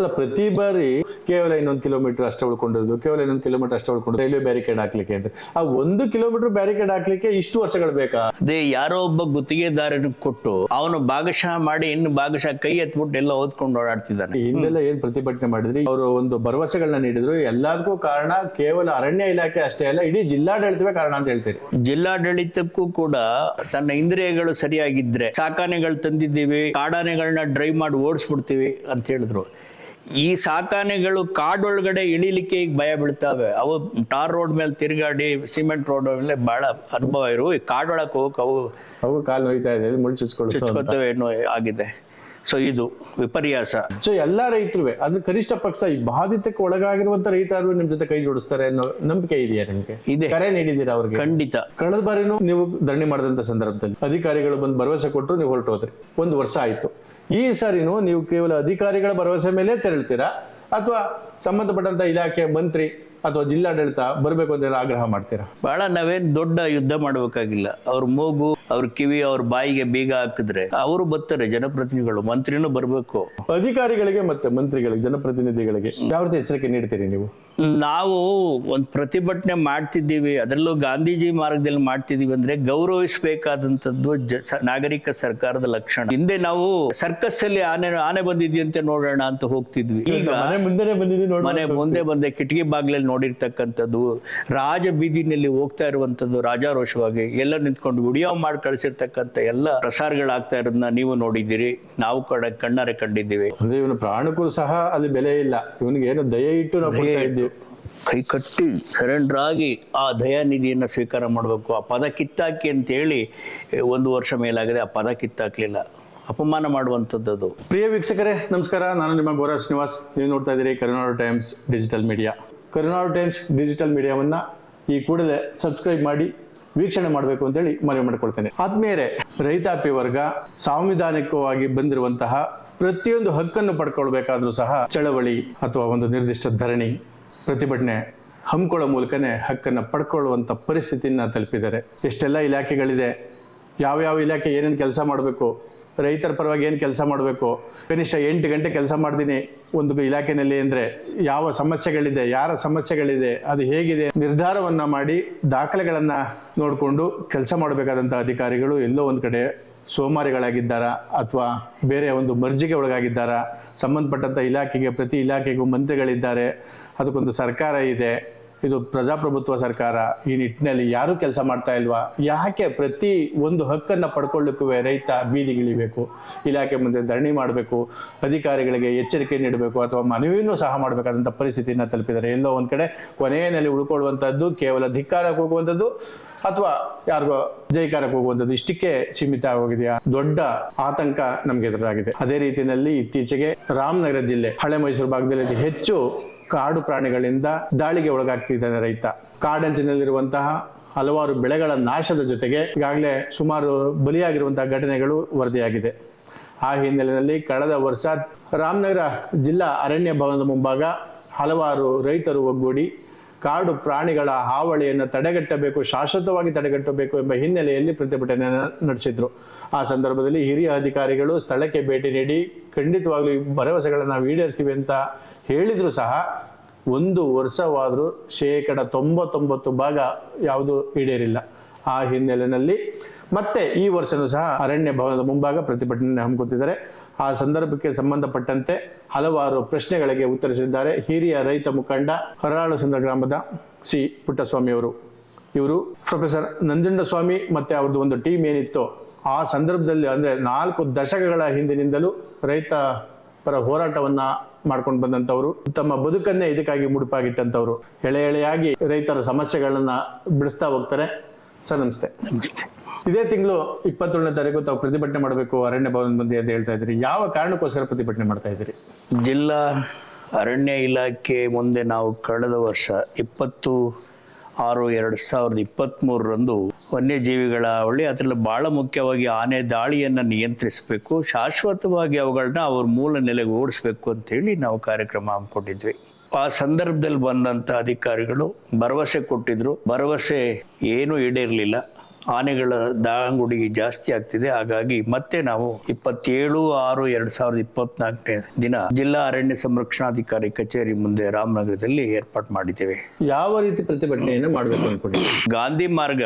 ಅಲ್ಲ ಪ್ರತಿ ಬಾರಿ ಕೇವಲ ಇನ್ನೊಂದು ಕಿಲೋಮೀಟರ್ ಅಷ್ಟೇ ಉಳ್ಕೊಂಡಿರೋದು ಕೇವಲ ಇನ್ನೊಂದು ಕಿಲೋಮೀಟರ್ ಅಷ್ಟೇ ಉಳ್ಕೊಂಡು ರೈಲ್ವೆ ಬ್ಯಾರಿಕೇಡ್ ಹಾಕ್ಲಿಕ್ಕೆ ಅಂತ. ಆ ಒಂದು ಕಿಲೋಮೀಟರ್ ಬ್ಯಾರಿಕೇಡ್ ಹಾಕ್ಲಿಕ್ಕೆ ಇಷ್ಟು ವರ್ಷಗಳು ಬೇಕಾ? ಅದೇ ಯಾರೋ ಒಬ್ಬ ಗುತ್ತಿಗೆದಾರನಿಗೆ ಕೊಟ್ಟು ಅವನು ಭಾಗಶಃ ಮಾಡಿ ಇನ್ನು ಭಾಗಶಃ ಕೈ ಎತ್ಬಿಟ್ಟು ಎಲ್ಲ ಓದ್ಕೊಂಡು ಓಡಾಡ್ತಿದ್ದಾನೆ. ಹಿಂದೆಲ್ಲ ಏನ್ ಪ್ರತಿಭಟನೆ ಮಾಡಿದ್ರಿ? ಅವರು ಒಂದು ಭರವಸೆಗಳನ್ನ ನೀಡಿದ್ರು. ಎಲ್ಲದಕ್ಕೂ ಕಾರಣ ಕೇವಲ ಅರಣ್ಯ ಇಲಾಖೆ ಅಷ್ಟೇ ಅಲ್ಲ ಇಡೀ ಜಿಲ್ಲಾಡಳಿತವೇ ಕಾರಣ ಅಂತ ಹೇಳ್ತೀರಿ. ಜಿಲ್ಲಾಡಳಿತಕ್ಕೂ ಕೂಡ ತನ್ನ ಇಂದ್ರಿಯಗಳು ಸರಿಯಾಗಿದ್ರೆ ಸಾಕಾನೆಗಳು ತಂದಿದ್ದೀವಿ ಕಾಡಾನೆಗಳನ್ನ ಡ್ರೈವ್ ಮಾಡಿ ಓಡಿಸ್ಬಿಡ್ತೀವಿ ಅಂತ ಹೇಳಿದ್ರು. ಈ ಸಾಕಾನೆಗಳು ಕಾಡೊಳಗಡೆ ಇಳಿಲಿಕ್ಕೆ ಈಗ ಭಯ ಬೀಳ್ತಾವೆ. ಅವು ಟಾರ್ ರೋಡ್ ಮೇಲೆ ತಿರುಗಾಡಿ ಸಿಮೆಂಟ್ ರೋಡ್ ಮೇಲೆ ಬಹಳ ಅನುಭವ ಇರು. ಈ ಕಾಡೊಳಕ್ಕೆ ಹೋಗಕ್ಕೆ ಅವು ಅವು ಕಾಲು ನೋಯ್ತಾ ಇದೆ ಮುಳ್ಳು ಚುಚ್ಕೊಳ್ಳೋದು ಏನೋ ಆಗಿದೆ. ಸೊ ಇದು ವಿಪರ್ಯಾಸ. ಸೊ ಎಲ್ಲಾ ರೈತರುವೆ ಅದು ಕನಿಷ್ಠ ಪಕ್ಷ ಈ ಬಾಧಿತಕ್ಕೆ ಒಳಗಾಗಿರುವಂತ ರೈತರು ನಿಮ್ ಜೊತೆ ಕೈ ಜೋಡಿಸ್ತಾರೆ ಅನ್ನೋ ನಂಬಿಕೆ ಇದೆಯಾ ನಿಮ್ಗೆ? ಇದೆ. ಕರೆ ನೀಡಿದ್ದೀರಾ ಅವ್ರಿಗೆ? ಖಂಡಿತ. ಕಳೆದ ಬಾರಿನೂ ನೀವು ಧರಣಿ ಮಾಡಿದಂತ ಸಂದರ್ಭದಲ್ಲಿ ಅಧಿಕಾರಿಗಳು ಬಂದು ಭರವಸೆ ಕೊಟ್ಟರು ನೀವು ಹೊರಟು ಹೋದ್ರಿ ಒಂದು ವರ್ಷ ಆಯ್ತು. ಈ ಸಾರಿನೂ ನೀವು ಕೇವಲ ಅಧಿಕಾರಿಗಳ ಭರವಸೆ ಮೇಲೆ ತೆರಳ್ತೀರಾ? ಅಥವಾ ಸಂಬಂಧಪಟ್ಟಂತ ಇಲಾಖೆ ಮಂತ್ರಿ ಅಥವಾ ಜಿಲ್ಲಾಡಳಿತ ಬರಬೇಕು ಅಂತ ಆಗ್ರಹ ಮಾಡ್ತೀರಾ? ಬಹಳ ನಾವೇನ್ ದೊಡ್ಡ ಯುದ್ಧ ಮಾಡ್ಬೇಕಾಗಿಲ್ಲ. ಅವ್ರ ಮೂಗು ಅವ್ರ ಕಿವಿ ಅವ್ರ ಬಾಯಿಗೆ ಬೀಗ ಹಾಕಿದ್ರೆ ಅವರು ಬರ್ತಾರೆ ಜನಪ್ರತಿನಿಧಿಗಳು ಮಂತ್ರಿನೂ ಬರಬೇಕು. ಅಧಿಕಾರಿಗಳಿಗೆ ಮತ್ತೆ ಮಂತ್ರಿಗಳಿಗೆ ಜನಪ್ರತಿನಿಧಿಗಳಿಗೆ ಯಾವ ರೀತಿ ಎಚ್ಚರಿಕೆ ನೀಡ್ತೀರಿ ನೀವು? ನಾವು ಒಂದು ಪ್ರತಿಭಟನೆ ಮಾಡ್ತಿದ್ದೀವಿ. ಅದರಲ್ಲೂ ಗಾಂಧೀಜಿ ಮಾರ್ಗದಲ್ಲಿ ಮಾಡ್ತಿದ್ದೀವಿ ಅಂದ್ರೆ ಗೌರವಿಸಬೇಕಾದಂಥದ್ದು ನಾಗರಿಕ ಸರ್ಕಾರದ ಲಕ್ಷಣ. ಹಿಂದೆ ನಾವು ಸರ್ಕಸ್ ಅಲ್ಲಿ ಆನೆ ಆನೆ ಬಂದಿದೆಯಂತೆ ನೋಡೋಣ ಅಂತ ಹೋಗ್ತಿದ್ವಿ. ಈಗ ಮನೆ ಮುಂದೆ ಬಂದೆ ಕಿಟಕಿ ಬಾಗ್ಲಲ್ಲಿ ನೋಡಿರ್ತಕ್ಕಂಥದ್ದು ರಾಜ ಬೀದಿನಲ್ಲಿ ಹೋಗ್ತಾ ಇರುವಂತದ್ದು ರಾಜಾರೋಷವಾಗಿ ಎಲ್ಲ ನಿಂತ್ಕೊಂಡು ವಿಡಿಯೋ ಮಾಡಿ ಕಳಿಸಿರ್ತಕ್ಕಂಥ ಎಲ್ಲ ಪ್ರಸಾರಗಳಾಗ್ತಾ ಇರೋದನ್ನ ನೀವು ನೋಡಿದ್ದೀರಿ. ನಾವು ಕಡ ಕಣ್ಣಾರೆ ಕಂಡಿದ್ದೀವಿ. ಅಂದ್ರೆ ಇವನು ಪ್ರಾಣಕ್ಕೂ ಸಹ ಅಲ್ಲಿ ಬೆಲೆ ಇಲ್ಲ. ಇವನಿಗೆ ಏನು ದಯ ಇಟ್ಟು ನಾವು ಇದ್ದೀವಿ. ಕೈ ಕಟ್ಟಿ ಸರೆಂಡರ್ ಆಗಿ ಆ ದಯಾನಿಧಿಯನ್ನು ಸ್ವೀಕಾರ ಮಾಡಬೇಕು. ಆ ಪದ ಕಿತ್ತಾಕಿ ಅಂತೇಳಿ ಒಂದು ವರ್ಷ ಮೇಲಾಗಿದೆ, ಆ ಪದ ಕಿತ್ತಾಕಲಿಲ್ಲ. ಅಪಮಾನ ಮಾಡುವಂಥದ್ದು ಪ್ರಿಯ ವೀಕ್ಷಕರೇ, ನಮಸ್ಕಾರ. ನಾನು ನಿಮ್ಮ ಗೌರವ ಶ್ರೀನಿವಾಸ್. ನೀವು ನೋಡ್ತಾ ಇದ್ದೀರಿ Karunadu times digital media. Karunadu times digital ಮೀಡಿಯಾವನ್ನು ಈ ಕೂಡಲೇ ಸಬ್ಸ್ಕ್ರೈಬ್ ಮಾಡಿ ವೀಕ್ಷಣೆ ಮಾಡಬೇಕು ಅಂತೇಳಿ ಮನವಿ ಮಾಡಿಕೊಳ್ತೇನೆ. ಆದ್ಮೇಲೆ ರೈತಾಪಿ ವರ್ಗ ಸಾಂವಿಧಾನಿಕವಾಗಿ ಬಂದಿರುವಂತಹ ಪ್ರತಿಯೊಂದು ಹಕ್ಕನ್ನು ಪಡ್ಕೊಳ್ಬೇಕಾದ್ರೂ ಸಹ ಚಳವಳಿ ಅಥವಾ ಒಂದು ನಿರ್ದಿಷ್ಟ ಧರಣಿ ಪ್ರತಿಭಟನೆ ಹಮ್ಮಿಕೊಳ್ಳೋ ಮೂಲಕನೇ ಹಕ್ಕನ್ನು ಪಡ್ಕೊಳ್ಳುವಂಥ ಪರಿಸ್ಥಿತಿನ ತಲುಪಿದ್ದಾರೆ. ಎಷ್ಟೆಲ್ಲ ಇಲಾಖೆಗಳಿದೆ, ಯಾವ್ಯಾವ ಇಲಾಖೆ ಏನೇನು ಕೆಲಸ ಮಾಡಬೇಕು, ರೈತರ ಪರವಾಗಿ ಏನು ಕೆಲಸ ಮಾಡಬೇಕು, ಕನಿಷ್ಠ ಎಂಟು ಗಂಟೆ ಕೆಲಸ ಮಾಡ್ತೀನಿ ಒಂದು ಇಲಾಖೆಯಲ್ಲಿ ಅಂದರೆ ಯಾವ ಸಮಸ್ಯೆಗಳಿದೆ, ಯಾರ ಸಮಸ್ಯೆಗಳಿದೆ, ಅದು ಹೇಗಿದೆ, ನಿರ್ಧಾರವನ್ನು ಮಾಡಿ ದಾಖಲೆಗಳನ್ನು ನೋಡಿಕೊಂಡು ಕೆಲಸ ಮಾಡಬೇಕಾದಂಥ ಅಧಿಕಾರಿಗಳು ಎಲ್ಲೋ ಒಂದು ಕಡೆ ಸೋಮಾರಿಗಳಾಗಿದ್ದಾರಾ ಅಥವಾ ಬೇರೆ ಒಂದು ಮರ್ಜಿಗೆ ಒಳಗಾಗಿದ್ದಾರಾ? ಸಂಬಂಧಪಟ್ಟಂಥ ಇಲಾಖೆಗೆ ಪ್ರತಿ ಇಲಾಖೆಗೂ ಮಂತ್ರಿಗಳಿದ್ದಾರೆ. ಅದಕ್ಕೊಂದು ಸರ್ಕಾರ ಇದೆ. ಇದು ಪ್ರಜಾಪ್ರಭುತ್ವ ಸರ್ಕಾರ ಈ ನಿಟ್ಟಿನಲ್ಲಿ ಯಾರೂ ಕೆಲಸ ಮಾಡ್ತಾ ಇಲ್ವಾ? ಯಾಕೆ ಪ್ರತಿ ಒಂದು ಹಕ್ಕನ್ನು ಪಡ್ಕೊಳ್ಳಿಕ್ಕೂ ರೈತ ಬೀದಿಗಿಳಿಬೇಕು ಇಲಾಖೆ ಮುಂದೆ ಧರಣಿ ಮಾಡಬೇಕು, ಅಧಿಕಾರಿಗಳಿಗೆ ಎಚ್ಚರಿಕೆ ನೀಡಬೇಕು ಅಥವಾ ಮನವಿಯನ್ನು ಸಹ ಮಾಡಬೇಕಾದಂಥ ಪರಿಸ್ಥಿತಿಯನ್ನು ತಲುಪಿದ್ದಾರೆ ಎಲ್ಲೋ ಒಂದು ಕಡೆ ಕೊನೆಯಲ್ಲಿ ಉಳ್ಕೊಳ್ಳುವಂಥದ್ದು ಕೇವಲ ಧಿಕ್ಕಾರಕ್ಕೆ ಹೋಗುವಂಥದ್ದು ಅಥವಾ ಯಾರಿಗೋ ಜೈಕಾರಕ್ಕೆ ಹೋಗುವಂಥದ್ದು ಇಷ್ಟಕ್ಕೆ ಸೀಮಿತ ಆಗೋಗಿದೆಯಾ? ದೊಡ್ಡ ಆತಂಕ ನಮ್ಗೆ ಎದುರಾಗಿದೆ. ಅದೇ ರೀತಿಯಲ್ಲಿ ಇತ್ತೀಚೆಗೆ ರಾಮನಗರ ಜಿಲ್ಲೆ, ಹಳೆ ಮೈಸೂರು ಭಾಗದಲ್ಲಿ ಹೆಚ್ಚು ಕಾಡು ಪ್ರಾಣಿಗಳಿಂದ ದಾಳಿಗೆ ಒಳಗಾಗ್ತಿದ್ದಾನೆ ರೈತ. ಕಾಡಂಚಿನಲ್ಲಿರುವಂತಹ ಹಲವಾರು ಬೆಳೆಗಳ ನಾಶದ ಜೊತೆಗೆ ಈಗಾಗಲೇ ಸುಮಾರು ಬಲಿಯಾಗಿರುವಂತಹ ಘಟನೆಗಳು ವರದಿಯಾಗಿದೆ. ಆ ಹಿನ್ನೆಲೆಯಲ್ಲಿ ಕಳೆದ ವರ್ಷ ರಾಮನಗರ ಜಿಲ್ಲಾ ಅರಣ್ಯ ಭವನದ ಮುಂಭಾಗ ಹಲವಾರು ರೈತರು ಒಗ್ಗೂಡಿ ಕಾಡು ಪ್ರಾಣಿಗಳ ಹಾವಳಿಯನ್ನು ತಡೆಗಟ್ಟಬೇಕು, ಶಾಶ್ವತವಾಗಿ ತಡೆಗಟ್ಟಬೇಕು ಎಂಬ ಹಿನ್ನೆಲೆಯಲ್ಲಿ ಪ್ರತಿಭಟನೆ ನಡೆಸಿದ್ರು. ಆ ಸಂದರ್ಭದಲ್ಲಿ ಹಿರಿಯ ಅಧಿಕಾರಿಗಳು ಸ್ಥಳಕ್ಕೆ ಭೇಟಿ ನೀಡಿ ಖಂಡಿತವಾಗ್ಲೂ ಭರವಸೆಗಳನ್ನು ನಾವು ಈಡೇರ್ತೀವಿ ಅಂತ ಹೇಳಿದ್ರು ಸಹ ಒಂದು ವರ್ಷವಾದರೂ ಶೇಕಡ ತೊಂಬತ್ತೊಂಬತ್ತು ಭಾಗ ಯಾವುದು ಈಡೇರಿಲ್ಲ ಆ ಹಿನ್ನೆಲೆಯಲ್ಲಿ. ಮತ್ತೆ ಈ ವರ್ಷನೂ ಸಹ ಅರಣ್ಯ ಭವನದ ಮುಂಭಾಗ ಪ್ರತಿಭಟನೆ ಹಮ್ಮಿಕೊತಿದ್ದಾರೆ ಆ ಸಂದರ್ಭಕ್ಕೆ ಸಂಬಂಧಪಟ್ಟಂತೆ ಹಲವಾರು ಪ್ರಶ್ನೆಗಳಿಗೆ ಉತ್ತರಿಸಿದ್ದಾರೆ ಹಿರಿಯ ರೈತ ಮುಖಂಡ ಹರಾಳು ಸಂದ್ರ ಗ್ರಾಮದ ಸಿ ಪುಟ್ಟಸ್ವಾಮಿ ಅವರು. ಇವರು ಪ್ರೊಫೆಸರ್ ನಂಜುಂಡಸ್ವಾಮಿ ಮತ್ತೆ ಅವ್ರದ್ದು ಒಂದು ಟೀಮ್ ಏನಿತ್ತು ಆ ಸಂದರ್ಭದಲ್ಲಿ ಅಂದ್ರೆ ನಾಲ್ಕು ದಶಕಗಳ ಹಿಂದಿನಿಂದಲೂ ರೈತ ಪರ ಹೋರಾಟವನ್ನ ಮಾಡ್ಕೊಂಡು ಬಂದಂತವ್ರು ತಮ್ಮ ಬದುಕನ್ನೇ ಇದಕ್ಕಾಗಿ ಮುಡುಪಾಗಿಟ್ಟಂತವ್ರು ಎಳೆ ಎಳೆಯಾಗಿ ರೈತರ ಸಮಸ್ಯೆಗಳನ್ನ ಬಿಡಿಸ್ತಾ ಹೋಗ್ತಾರೆ. ಸರ್ ನಮಸ್ತೆ. ನಮಸ್ತೆ. ಇದೇ ತಿಂಗಳು ಇಪ್ಪತ್ತೇಳನೇ ತಾರೀಕು ತಾವು ಪ್ರತಿಭಟನೆ ಮಾಡಬೇಕು ಅರಣ್ಯ ಭವನ ಮುಂದೆ ಅಂತ ಹೇಳ್ತಾ ಇದ್ರಿ. ಯಾವ ಕಾರಣಕ್ಕೋಸ್ಕರ ಪ್ರತಿಭಟನೆ ಮಾಡ್ತಾ ಇದ್ದೀರಿ? ಜಿಲ್ಲಾ ಅರಣ್ಯ ಇಲಾಖೆ ಮುಂದೆ ನಾವು ಕಳೆದ ವರ್ಷ ಇಪ್ಪತ್ತು ಆರು ಎರಡು ಸಾವಿರದ ಇಪ್ಪತ್ತ್ಮೂರರಂದು ವನ್ಯಜೀವಿಗಳ ಅವಳಿ ಅದರಲ್ಲಿ ಭಾಳ ಮುಖ್ಯವಾಗಿ ಆನೆ ದಾಳಿಯನ್ನು ನಿಯಂತ್ರಿಸಬೇಕು, ಶಾಶ್ವತವಾಗಿ ಅವುಗಳನ್ನ ಅವ್ರ ಮೂಲ ನೆಲೆಗೆ ಓಡಿಸ್ಬೇಕು ಅಂತೇಳಿ ನಾವು ಕಾರ್ಯಕ್ರಮ ಹಮ್ಮಿಕೊಂಡಿದ್ವಿ. ಆ ಸಂದರ್ಭದಲ್ಲಿ ಬಂದಂಥ ಅಧಿಕಾರಿಗಳು ಭರವಸೆ ಕೊಟ್ಟಿದ್ರು. ಭರವಸೆ ಏನೂ ಈಡೇರಲಿಲ್ಲ. ಆನೆಗಳ ದಾಂಗುಡಿ ಜಾಸ್ತಿ ಆಗ್ತಿದೆ. ಹಾಗಾಗಿ ಮತ್ತೆ ನಾವು ಇಪ್ಪತ್ತೇಳು ಆರು ಎರಡ್ ಸಾವಿರದ ಇಪ್ಪತ್ನಾಲ್ಕನೇ ದಿನ ಜಿಲ್ಲಾ ಅರಣ್ಯ ಸಂರಕ್ಷಣಾಧಿಕಾರಿ ಕಚೇರಿ ಮುಂದೆ ರಾಮನಗರದಲ್ಲಿ ಏರ್ಪಾಟ್ ಮಾಡಿದ್ದೇವೆ. ಯಾವ ರೀತಿ ಪ್ರತಿಭಟನೆಯನ್ನು ಮಾಡಬೇಕು ಅನ್ಕೊಂಡು ಗಾಂಧಿ ಮಾರ್ಗ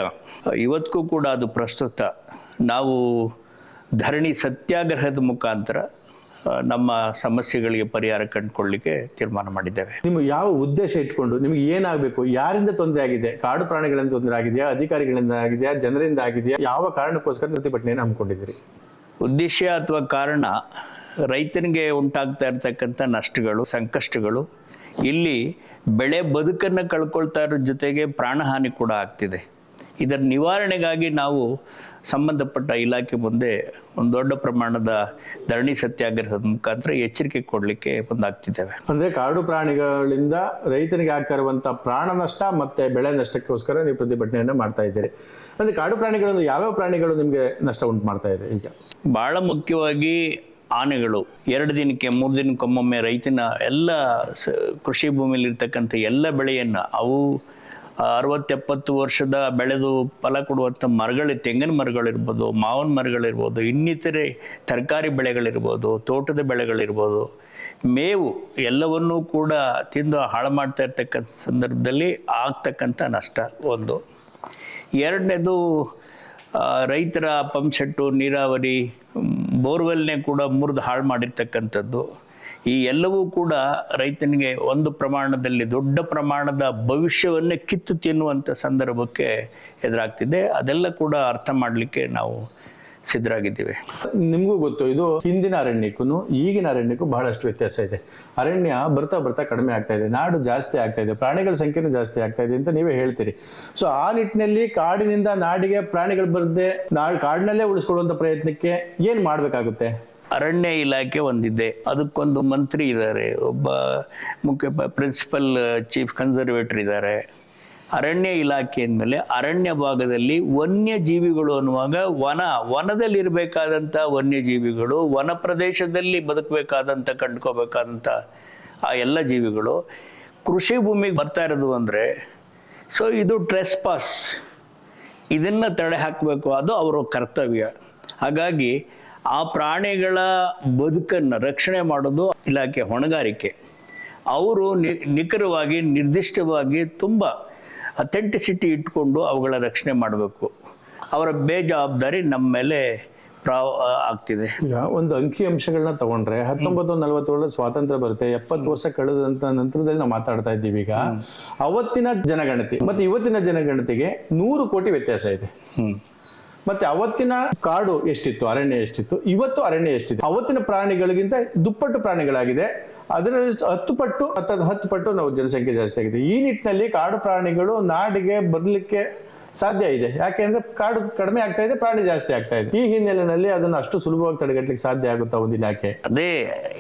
ಇವತ್ತಿಗೂ ಕೂಡ ಅದು ಪ್ರಸ್ತುತ. ನಾವು ಧರಣಿ ಸತ್ಯಾಗ್ರಹದ ಮುಖಾಂತರ ನಮ್ಮ ಸಮಸ್ಯೆಗಳಿಗೆ ಪರಿಹಾರ ಕಂಡುಕೊಳ್ಳಿಕ್ಕೆ ತೀರ್ಮಾನ ಮಾಡಿದ್ದೇವೆ. ನಿಮ್ಗೆ ಯಾವ ಉದ್ದೇಶ ಇಟ್ಕೊಂಡು ನಿಮ್ಗೆ ಏನಾಗಬೇಕು ಯಾರಿಂದ ತೊಂದರೆ ಆಗಿದೆ ಕಾಡು ಪ್ರಾಣಿಗಳಿಂದ ತೊಂದರೆ ಆಗಿದೆಯಾ ಅಧಿಕಾರಿಗಳಿಂದ ಆಗಿದೆಯಾ ಜನರಿಂದ ಆಗಿದೆಯಾ ಯಾವ ಕಾರಣಕ್ಕೋಸ್ಕರ ಪ್ರತಿಭಟನೆಯನ್ನು ಹಮ್ಮಿಕೊಂಡಿದ್ದೀರಿ? ಉದ್ದೇಶ ಅಥವಾ ಕಾರಣ ರೈತನಿಗೆ ಉಂಟಾಗ್ತಾ ಇರ್ತಕ್ಕಂಥ ನಷ್ಟಗಳು ಸಂಕಷ್ಟಗಳು ಇಲ್ಲಿ ಬೆಳೆ ಬದುಕನ್ನು ಕಳ್ಕೊಳ್ತಾ ಇರೋ ಜೊತೆಗೆ ಪ್ರಾಣಹಾನಿ ಕೂಡ ಆಗ್ತಿದೆ. ಇದರ ನಿವಾರಣೆಗಾಗಿ ನಾವು ಸಂಬಂಧಪಟ್ಟ ಇಲಾಖೆ ಮುಂದೆ ಒಂದು ದೊಡ್ಡ ಪ್ರಮಾಣದ ಧರಣಿ ಸತ್ಯಾಗ್ರಹದ ಮುಖಾಂತರ ಎಚ್ಚರಿಕೆ ಕೊಡಲಿಕ್ಕೆ ಮುಂದಾಗ್ತಿದ್ದೇವೆ. ಅಂದ್ರೆ ಕಾಡು ಪ್ರಾಣಿಗಳಿಂದ ರೈತನಿಗೆ ಆಗ್ತಾ ಇರುವಂಥ ಪ್ರಾಣ ನಷ್ಟ ಮತ್ತೆ ಬೆಳೆ ನಷ್ಟಕ್ಕೋಸ್ಕರ ನೀವು ಪ್ರತಿಭಟನೆಯನ್ನು ಮಾಡ್ತಾ ಇದ್ದೀರಿ. ಅಂದ್ರೆ ಕಾಡು ಪ್ರಾಣಿಗಳನ್ನು ಯಾವ್ಯಾವ ಪ್ರಾಣಿಗಳು ನಿಮಗೆ ನಷ್ಟ ಉಂಟು ಮಾಡ್ತಾ ಇದೆ ಈಗ? ಬಹಳ ಮುಖ್ಯವಾಗಿ ಆನೆಗಳು. ಎರಡು ದಿನಕ್ಕೆ ಮೂರು ದಿನಕ್ಕೊಮ್ಮೊಮ್ಮೆ ರೈತನ ಎಲ್ಲ ಕೃಷಿ ಭೂಮಿಯಲ್ಲಿ ಇರ್ತಕ್ಕಂಥ ಎಲ್ಲ ಬೆಳೆಯನ್ನು ಅವು ಅರವತ್ತೆಪ್ಪತ್ತು ವರ್ಷದ ಬೆಳೆದು ಫಲ ಕೊಡುವಂಥ ಮರಗಳು ತೆಂಗಿನ ಮರಗಳಿರ್ಬೋದು, ಮಾವಿನ ಮರಗಳಿರ್ಬೋದು, ಇನ್ನಿತರೆ ತರಕಾರಿ ಬೆಳೆಗಳಿರ್ಬೋದು, ತೋಟದ ಬೆಳೆಗಳಿರ್ಬೋದು, ಮೇವು ಎಲ್ಲವನ್ನೂ ಕೂಡ ತಿಂದು ಹಾಳು ಮಾಡ್ತಾ ಇರ್ತಕ್ಕಂಥ ಸಂದರ್ಭದಲ್ಲಿ ಆಗ್ತಕ್ಕಂಥ ನಷ್ಟ ಒಂದು. ಎರಡನೇದು ರೈತರ ಪಂಪ್ ಸೆಟ್ಟು ನೀರಾವರಿ ಬೋರ್ವೆಲ್ನೇ ಕೂಡ ಮುರಿದು ಹಾಳು ಮಾಡಿರ್ತಕ್ಕಂಥದ್ದು. ಈ ಎಲ್ಲವೂ ಕೂಡ ರೈತನಿಗೆ ಒಂದು ಪ್ರಮಾಣದಲ್ಲಿ ದೊಡ್ಡ ಪ್ರಮಾಣದ ಭವಿಷ್ಯವನ್ನೇ ಕಿತ್ತು ತಿನ್ನುವಂಥ ಸಂದರ್ಭಕ್ಕೆ ಎದುರಾಗ್ತಿದೆ. ಅದೆಲ್ಲ ಕೂಡ ಅರ್ಥ ಮಾಡಲಿಕ್ಕೆ ನಾವು ಸಿದ್ಧರಾಗಿದ್ದೀವಿ. ನಿಮಗೂ ಗೊತ್ತು, ಇದು ಹಿಂದಿನ ಅರಣ್ಯಕ್ಕೂ ಈಗಿನ ಅರಣ್ಯಕ್ಕೂ ಬಹಳಷ್ಟು ವ್ಯತ್ಯಾಸ ಇದೆ. ಅರಣ್ಯ ಬರ್ತಾ ಬರ್ತಾ ಕಡಿಮೆ ಆಗ್ತಾ ಇದೆ, ನಾಡು ಜಾಸ್ತಿ ಆಗ್ತಾ ಇದೆ, ಪ್ರಾಣಿಗಳ ಸಂಖ್ಯೆನೂ ಜಾಸ್ತಿ ಆಗ್ತಾ ಇದೆ ಅಂತ ನೀವೇ ಹೇಳ್ತೀರಿ. ಸೊ ಆ ನಿಟ್ಟಿನಲ್ಲಿ ಕಾಡಿನಿಂದ ನಾಡಿಗೆ ಪ್ರಾಣಿಗಳು ಬರದೆ ನಾಡು ಕಾಡಿನಲ್ಲೇ ಉಳಿಸ್ಕೊಳ್ಳುವಂಥ ಪ್ರಯತ್ನಕ್ಕೆ ಏನು ಮಾಡ್ಬೇಕಾಗುತ್ತೆ? ಅರಣ್ಯ ಇಲಾಖೆ ಒಂದಿದೆ. ಅದಕ್ಕೊಂದು ಮಂತ್ರಿ ಇದ್ದಾರೆ ಒಬ್ಬ ಮುಖ್ಯ ಪ್ರಿನ್ಸಿಪಲ್ ಚೀಫ್ ಕನ್ಸರ್ವೇಟರ್ ಇದ್ದಾರೆ ಅರಣ್ಯ ಇಲಾಖೆ ಅಂದಮೇಲೆ ಅರಣ್ಯ ಭಾಗದಲ್ಲಿ ವನ್ಯಜೀವಿಗಳು ಅನ್ನುವಾಗ ವನ ವನದಲ್ಲಿ ಇರಬೇಕಾದಂಥ ವನ್ಯಜೀವಿಗಳು, ವನ ಪ್ರದೇಶದಲ್ಲಿ ಬದುಕಬೇಕಾದಂಥ, ಕಂಡ್ಕೋಬೇಕಾದಂಥ ಆ ಎಲ್ಲ ಜೀವಿಗಳು ಕೃಷಿ ಭೂಮಿಗೆ ಬರ್ತಾ ಇರೋದು ಅಂದರೆ, ಸೊ ಇದು ಟ್ರೆಸ್ ಪಾಸ್ ಇದನ್ನು ತಡೆ ಹಾಕಬೇಕು. ಅದು ಅವರ ಕರ್ತವ್ಯ. ಹಾಗಾಗಿ ಆ ಪ್ರಾಣಿಗಳ ಬದುಕನ್ನು ರಕ್ಷಣೆ ಮಾಡೋದು ಇಲಾಖೆ ಹೊಣೆಗಾರಿಕೆ. ಅವರು ನಿ- ನಿಖರವಾಗಿ ನಿರ್ದಿಷ್ಟವಾಗಿ ತುಂಬ ಅಥೆಂಟಿಸಿಟಿ ಇಟ್ಕೊಂಡು ಅವುಗಳ ರಕ್ಷಣೆ ಮಾಡಬೇಕು. ಅವರ ಬೇಜವಾಬ್ದಾರಿ ನಮ್ಮ ಮೇಲೆ ಪ್ರಾವ್ ಆಗ್ತಿದೆ. ಈಗ ಒಂದು ಅಂಕಿ ಅಂಶಗಳನ್ನ ತಗೊಂಡ್ರೆ ಹತ್ತೊಂಬತ್ತು ನಲವತ್ತೇಳು ಸ್ವಾತಂತ್ರ್ಯ ಬರುತ್ತೆ ಎಪ್ಪತ್ತು ವರ್ಷ ಕಳೆದಂತ ನಂತರದಲ್ಲಿ ನಾವು ಮಾತಾಡ್ತಾ ಇದ್ದೀವಿ ಈಗ. ಅವತ್ತಿನ ಜನಗಣತಿ ಮತ್ತೆ ಇವತ್ತಿನ ಜನಗಣತಿಗೆ ನೂರು ಕೋಟಿ ವ್ಯತ್ಯಾಸ ಇದೆ. ಹ್ಮ್. ಮತ್ತೆ ಅವತ್ತಿನ ಕಾಡು ಎಷ್ಟಿತ್ತು? ಅರಣ್ಯ ಎಷ್ಟಿತ್ತು? ಇವತ್ತು ಅರಣ್ಯ ಎಷ್ಟಿದೆ? ಅವತ್ತಿನ ಪ್ರಾಣಿಗಳಿಗಿಂತ ದುಪ್ಪಟ್ಟು ಪ್ರಾಣಿಗಳಾಗಿದೆ. ಅದರಲ್ಲಿ ಹತ್ತು ಪಟ್ಟು ಹತ್ತದ ಹತ್ತು ಪಟ್ಟು ನಾವು ಜನಸಂಖ್ಯೆ ಜಾಸ್ತಿ ಆಗಿದೆ. ಈ ನಿಟ್ಟಿನಲ್ಲಿ ಕಾಡು ಪ್ರಾಣಿಗಳು ನಾಡಿಗೆ ಬರ್ಲಿಕ್ಕೆ ಸಾಧ್ಯ ಇದೆ. ಯಾಕೆಂದ್ರೆ ಕಾಡು ಕಡಿಮೆ ಆಗ್ತಾ ಇದೆ, ಪ್ರಾಣಿ ಜಾಸ್ತಿ ಆಗ್ತಾ ಇದೆ. ಈ ಹಿನ್ನೆಲೆಯಲ್ಲಿ ಅದನ್ನು ಅಷ್ಟು ಸುಲಭವಾಗಿ ತಡೆಗಟ್ಟಲಿಕ್ಕೆ ಸಾಧ್ಯ ಆಗುತ್ತಾ ಒಂದು ಇಲಾಖೆ? ಅದೇ,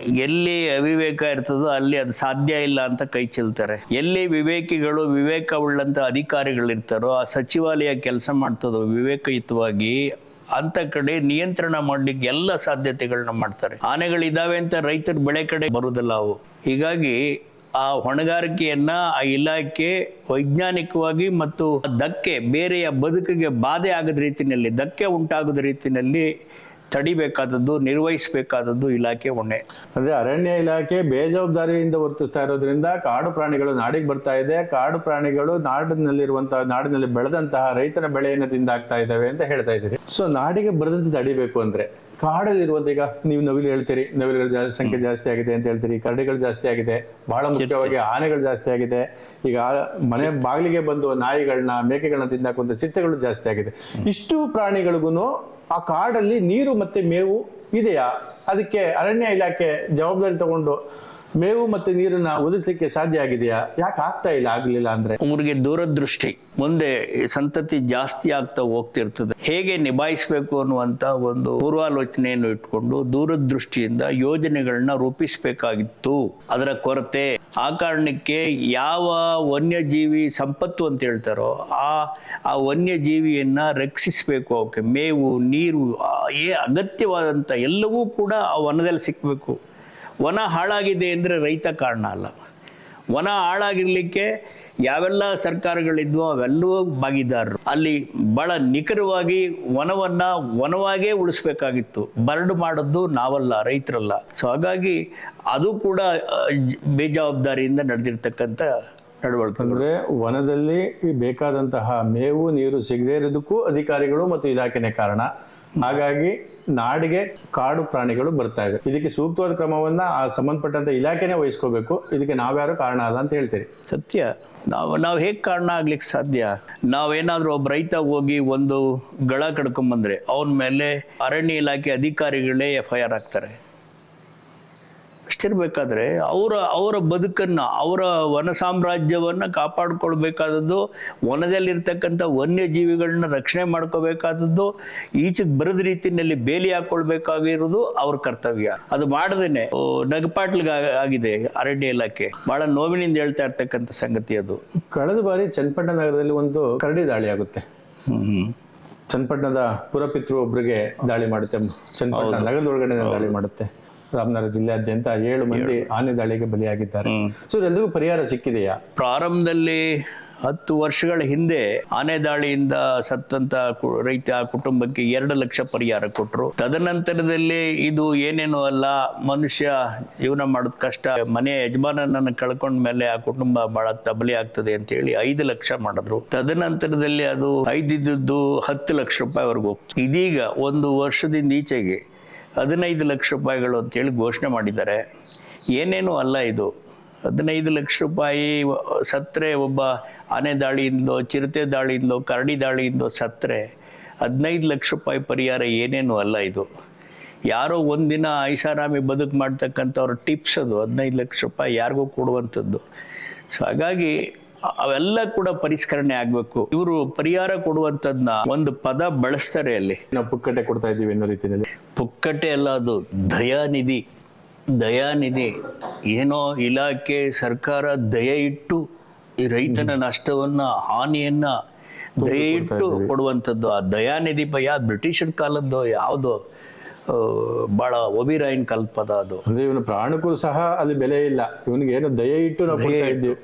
ಎಲ್ಲಿ ಅವಿವೇಕ ಇರ್ತದೋ ಅಲ್ಲಿ ಅದು ಸಾಧ್ಯ ಇಲ್ಲ ಅಂತ ಕೈ ಚೆಲ್ತಾರೆ. ಎಲ್ಲಿ ವಿವೇಕಿಗಳು ವಿವೇಕ ಉಳ್ಳಂತ ಅಧಿಕಾರಿಗಳಿರ್ತಾರೋ, ಆ ಸಚಿವಾಲಯ ಕೆಲಸ ಮಾಡ್ತದೋ ವಿವೇಕಯುತವಾಗಿ ಅಂತ ಕಡೆ ನಿಯಂತ್ರಣ ಮಾಡ್ಲಿಕ್ಕೆ ಎಲ್ಲ ಸಾಧ್ಯತೆಗಳನ್ನ ಮಾಡ್ತಾರೆ. ಆನೆಗಳಿದಾವೆ ಅಂತ ರೈತರು ಬೆಳೆ ಕಡೆ ಬರುವುದಿಲ್ಲ ಅವು. ಹೀಗಾಗಿ ಆ ಹೊಣೆಗಾರಿಕೆಯನ್ನ ಆ ಇಲಾಖೆ ವೈಜ್ಞಾನಿಕವಾಗಿ ಮತ್ತು ಧಕ್ಕೆ ಬೇರೆಯ ಬದುಕಿಗೆ ಬಾಧೆ ಆಗದ ರೀತಿಯಲ್ಲಿ ಧಕ್ಕೆ ಉಂಟಾಗದ ರೀತಿಯಲ್ಲಿ ತಡಿಬೇಕಾದದ್ದು, ನಿರ್ವಹಿಸಬೇಕಾದದ್ದು ಇಲಾಖೆ ಹೊಣೆ. ಅಂದ್ರೆ ಅರಣ್ಯ ಇಲಾಖೆ ಬೇಜವಾಬ್ದಾರಿಯಿಂದ ವರ್ತಿಸ್ತಾ ಇರೋದ್ರಿಂದ ಕಾಡು ಪ್ರಾಣಿಗಳು ನಾಡಿಗೆ ಬರ್ತಾ ಇದೆ. ಕಾಡು ಪ್ರಾಣಿಗಳು ನಾಡಿನಲ್ಲಿರುವಂತಹ, ನಾಡಿನಲ್ಲಿ ಬೆಳೆದಂತಹ ರೈತರ ಬೆಳೆಯನ್ನು ತಿಂದಾಗ್ತಾ ಇದ್ದಾವೆ ಅಂತ ಹೇಳ್ತಾ ಇದ್ದೀರಿ. ಸೊ ನಾಡಿಗೆ ಬರದಂತೆ ತಡಿಬೇಕು ಅಂದ್ರೆ ಕಾಡಲ್ಲಿರುವಂತ ಈಗ ನೀವು ನವಿಲು ಹೇಳ್ತೀರಿ ನವಿಲುಗಳ ಜಾಸ್ತಿ ಸಂಖ್ಯೆ ಜಾಸ್ತಿ ಆಗಿದೆ ಅಂತ ಹೇಳ್ತೀರಿ ಕರಡಿಗಳು ಜಾಸ್ತಿ ಆಗಿದೆ ಬಹಳ ಮುಖ್ಯವಾಗಿ ಆನೆಗಳು ಜಾಸ್ತಿ ಆಗಿದೆ ಈಗ ಮನೆ ಬಾಗಿಲಿಗೆ ಬಂದು ನಾಯಿಗಳನ್ನ ಮೇಕೆಗಳನ್ನ ತಿಂದಾಕುವಂತ ಚಿಟ್ಟೆಗಳು ಜಾಸ್ತಿ ಆಗಿದೆ. ಇಷ್ಟು ಪ್ರಾಣಿಗಳಿಗೂ ಆ ಕಾಡಲ್ಲಿ ನೀರು ಮತ್ತೆ ಮೇವು ಇದೆಯಾ? ಅದಕ್ಕೆ ಅರಣ್ಯ ಇಲಾಖೆ ಜವಾಬ್ದಾರಿ ತಗೊಂಡು ಮೇವು ಮತ್ತೆ ನೀರನ್ನ ಒದಗಿಸಕ್ಕೆ ಸಾಧ್ಯ ಆಗಿದೆಯಾ? ಯಾಕೆ ಆಗ್ತಾ ಇಲ್ಲ, ಆಗ್ಲಿಲ್ಲ ಅಂದ್ರೆ? ಅವ್ರಿಗೆ ದೂರದೃಷ್ಟಿ, ಮುಂದೆ ಸಂತತಿ ಜಾಸ್ತಿ ಆಗ್ತಾ ಹೋಗ್ತಿರ್ತದೆ. ಹೇಗೆ ನಿಭಾಯಿಸಬೇಕು ಅನ್ನುವಂತ ಒಂದು ಪೂರ್ವಾಲೋಚನೆಯನ್ನು ಇಟ್ಕೊಂಡು ದೂರದೃಷ್ಟಿಯಿಂದ ಯೋಜನೆಗಳನ್ನ ರೂಪಿಸಬೇಕಾಗಿತ್ತು. ಅದರ ಕೊರತೆ, ಆ ಕಾರಣಕ್ಕೆ ಯಾವ ವನ್ಯಜೀವಿ ಸಂಪತ್ತು ಅಂತ ಹೇಳ್ತಾರೋ, ಆ ಆ ವನ್ಯಜೀವಿಯನ್ನ ರಕ್ಷಿಸಬೇಕು ಅವಕ್ಕೆ. ಮೇವು, ನೀರು ಏ ಅಗತ್ಯವಾದಂಥ ಎಲ್ಲವೂ ಕೂಡ ಆ ವನದಲ್ಲಿ ಸಿಕ್ಕಬೇಕು ವನ ಹಾಳಾಗಿದೆ ಅಂದರೆ ರೈತ ಕಾರಣ ಅಲ್ಲ. ವನ ಹಾಳಾಗಿರಲಿಕ್ಕೆ ಯಾವೆಲ್ಲ ಸರ್ಕಾರಗಳಿದ್ವೋ ಅವೆಲ್ಲವೂ ಭಾಗಿದಾರರು. ಅಲ್ಲಿ ಬಹಳ ನಿಖರವಾಗಿ ವನವನ್ನು ವನವಾಗೇ ಉಳಿಸ್ಬೇಕಾಗಿತ್ತು. ಬರಡು ಮಾಡೋದು ನಾವಲ್ಲ, ರೈತರಲ್ಲ. ಸೊ ಹಾಗಾಗಿ ಅದು ಕೂಡ ಬೇಜವಾಬ್ದಾರಿಯಿಂದ ನಡೆದಿರ್ತಕ್ಕಂಥ ನಡವಳಿಕೆ. ಅಂದರೆ ವನದಲ್ಲಿ ಬೇಕಾದಂತಹ ಮೇವು, ನೀರು ಸಿಗದೇ ಇರೋದಕ್ಕೂ ಅಧಿಕಾರಿಗಳು ಮತ್ತು ಇಲಾಖೆನೇ ಕಾರಣ. ಹಾಗಾಗಿ ನಾಡಿಗೆ ಕಾಡು ಪ್ರಾಣಿಗಳು ಬರ್ತಾ ಇವೆ ಇದಕ್ಕೆ ಸೂಕ್ತವಾದ ಕ್ರಮವನ್ನ ಆ ಸಂಬಂಧಪಟ್ಟಂತ ಇಲಾಖೆನೇ ವಹಿಸ್ಕೋಬೇಕು. ಇದಕ್ಕೆ ನಾವ್ಯಾರು ಕಾರಣ ಅಲ್ಲ ಅಂತ ಹೇಳ್ತೀರಿ. ಸತ್ಯ. ನಾವು ನಾವು ಹೇಗೆ ಕಾರಣ ಆಗ್ಲಿಕ್ಕೆ ಸಾಧ್ಯ? ನಾವೇನಾದ್ರೂ ಒಬ್ಬ ರೈತ ಹೋಗಿ ಒಂದು ಗಳ ಕಡ್ಕೊಂಬಂದ್ರೆ, ಅವನ ಮೇಲೆ ಅರಣ್ಯ ಇಲಾಖೆ ಅಧಿಕಾರಿಗಳೇ ಎಫ್ ಐ ಆರ್ ಹಾಕ್ತಾರೆ. ಅಷ್ಟಿರ್ಬೇಕಾದ್ರೆ ಅವರ ಅವರ ಬದುಕನ್ನ ಅವರ ವನ ಸಾಮ್ರಾಜ್ಯವನ್ನು ಕಾಪಾಡ್ಕೊಳ್ಬೇಕಾದದ್ದು ವನದಲ್ಲಿರ್ತಕ್ಕಂಥ ವನ್ಯಜೀವಿಗಳನ್ನ ರಕ್ಷಣೆ ಮಾಡ್ಕೋಬೇಕಾದದ್ದು ಈಚೆಗೆ ಬರದ ರೀತಿಯಲ್ಲಿ ಬೇಲಿ ಹಾಕೊಳ್ಬೇಕಾಗಿರೋದು ಅವ್ರ ಕರ್ತವ್ಯ. ಅದು ಮಾಡದೇನೆ. ನಗಪಾಟ್ಲಿಗೆ ಆಗಿದೆ ಅರಣ್ಯ ಇಲಾಖೆ. ಬಹಳ ನೋವಿನಿಂದ ಹೇಳ್ತಾ ಇರ್ತಕ್ಕಂಥ ಸಂಗತಿ ಅದು. ಕಳೆದ ಬಾರಿ ಚನ್ನಪಟ್ಟಣ ನಗರದಲ್ಲಿ ಒಂದು ಕರಡಿ ದಾಳಿ ಆಗುತ್ತೆ. ಚನ್ನಪಟ್ಟಣದ ಪುರಪಿತೃ ಒಬ್ಬರಿಗೆ ದಾಳಿ ಮಾಡುತ್ತೆ. ಚನ್ನಪಟ್ಟಣ ನಗರದೊಳಗಡೆ ದಾಳಿ ಮಾಡುತ್ತೆ. ರಾಮನಗರ ಜಿಲ್ಲೆಯಾದ್ಯಂತ ಏಳು ಮಂದಿ ಆನೆ ದಾಳಿಗೆ ಬಲಿಯಾಗಿದ್ದಾರೆ. ಸೊ ಇದೆಲ್ಲರಿಗೂ ಪರಿಹಾರ ಸಿಕ್ಕಿದೆಯಾ? ಪ್ರಾರಂಭದಲ್ಲಿ ಹತ್ತು ವರ್ಷಗಳ ಹಿಂದೆ ಆನೆ ದಾಳಿಯಿಂದ ಸತ್ತಂತ ರೈತ ಕುಟುಂಬಕ್ಕೆ ಎರಡು ಲಕ್ಷ ಪರಿಹಾರ ಕೊಟ್ಟರು ತದನಂತರದಲ್ಲಿ ಇದು ಏನೇನು ಅಲ್ಲ ಮನುಷ್ಯ ಜೀವನ ಮಾಡೋದು ಕಷ್ಟ. ಮನೆ ಯಜಮಾನನನ್ನು ಕಳ್ಕೊಂಡ ಮೇಲೆ ಆ ಕುಟುಂಬ ಬಹಳ ತಬಲಿ ಆಗ್ತದೆ ಅಂತ ಹೇಳಿ ಐದು ಲಕ್ಷ ಮಾಡಿದ್ರು. ತದನಂತರದಲ್ಲಿ ಅದು ಐದಿದ್ದು ಹತ್ತು ಲಕ್ಷ ರೂಪಾಯಿವರೆಗೂ ಹೋಗ್ತು. ಇದೀಗ ಒಂದು ವರ್ಷದಿಂದ ಈಚೆಗೆ ಹದಿನೈದು ಲಕ್ಷ ರೂಪಾಯಿಗಳು ಅಂತೇಳಿ ಘೋಷಣೆ ಮಾಡಿದ್ದಾರೆ. ಏನೇನು ಅಲ್ಲ ಇದು. ಹದಿನೈದು ಲಕ್ಷ ರೂಪಾಯಿ ಸತ್ತರೆ ಒಬ್ಬ ಆನೆ ದಾಳಿಯಿಂದಲೋ ಚಿರತೆ ದಾಳಿಯಿಂದಲೋ ಕರಡಿ ದಾಳಿಯಿಂದೋ ಸತ್ತರೆ ಹದಿನೈದು ಲಕ್ಷ ರೂಪಾಯಿ ಪರಿಹಾರ ಏನೇನು ಅಲ್ಲ ಇದು. ಯಾರೋ ಒಂದಿನ ಐಷಾರಾಮಿ ಬದುಕು ಮಾಡ್ತಕ್ಕಂಥವ್ರ ಟಿಪ್ಸ್ ಅದು. ಹದಿನೈದು ಲಕ್ಷ ರೂಪಾಯಿ ಯಾರಿಗೂ ಕೊಡುವಂಥದ್ದು. ಸೊ ಹಾಗಾಗಿ ಅವೆಲ್ಲ ಕೂಡ ಪರಿಷ್ಕರಣೆ ಆಗಬೇಕು. ಇವರು ಪರಿಹಾರ ಕೊಡುವಂತದ್ನ ಒಂದು ಪದ ಬಳಸ್ತಾರೆ ಅಲ್ಲಿ. ನಾವು ಪುಕ್ಕಟೆ ಕೊಡ್ತಾ ಇದ್ದೀವಿ ಅನ್ನೋ ರೀತಿಯಲ್ಲಿ. ಪುಕ್ಕಟೆ ಅಲ್ಲ ಅದು ದಯಾನಿಧಿ. ದಯಾನಿಧಿ. ಏನೋ ಇಲಾಖೆ ಸರ್ಕಾರ ದಯ ಇಟ್ಟು ಈ ರೈತನ ನಷ್ಟವನ್ನ ಹಾನಿಯನ್ನ ದಯ ಇಟ್ಟು ಕೊಡುವಂಥದ್ದು. ಆ ದಯಾನಿಧಿ ಭಯ ಬ್ರಿಟಿಷರ್ ಕಾಲದ್ದು ಯಾವುದೋ? ಬಹಳ ಒಬಿರೈನ್ ಕಲ್ಪದ ಪದ ಅದು. ಅಂದ್ರೆ ಇವನು ಪ್ರಾಣಕ್ಕೂ ಸಹ ಅಲ್ಲಿ ಬೆಲೆ ಇಲ್ಲ. ಇವನಿಗೆ ಏನು ದಯ ಇಟ್ಟು ನಾವು ಕೊಡ್ತಾ ಇದ್ದೀವಿ.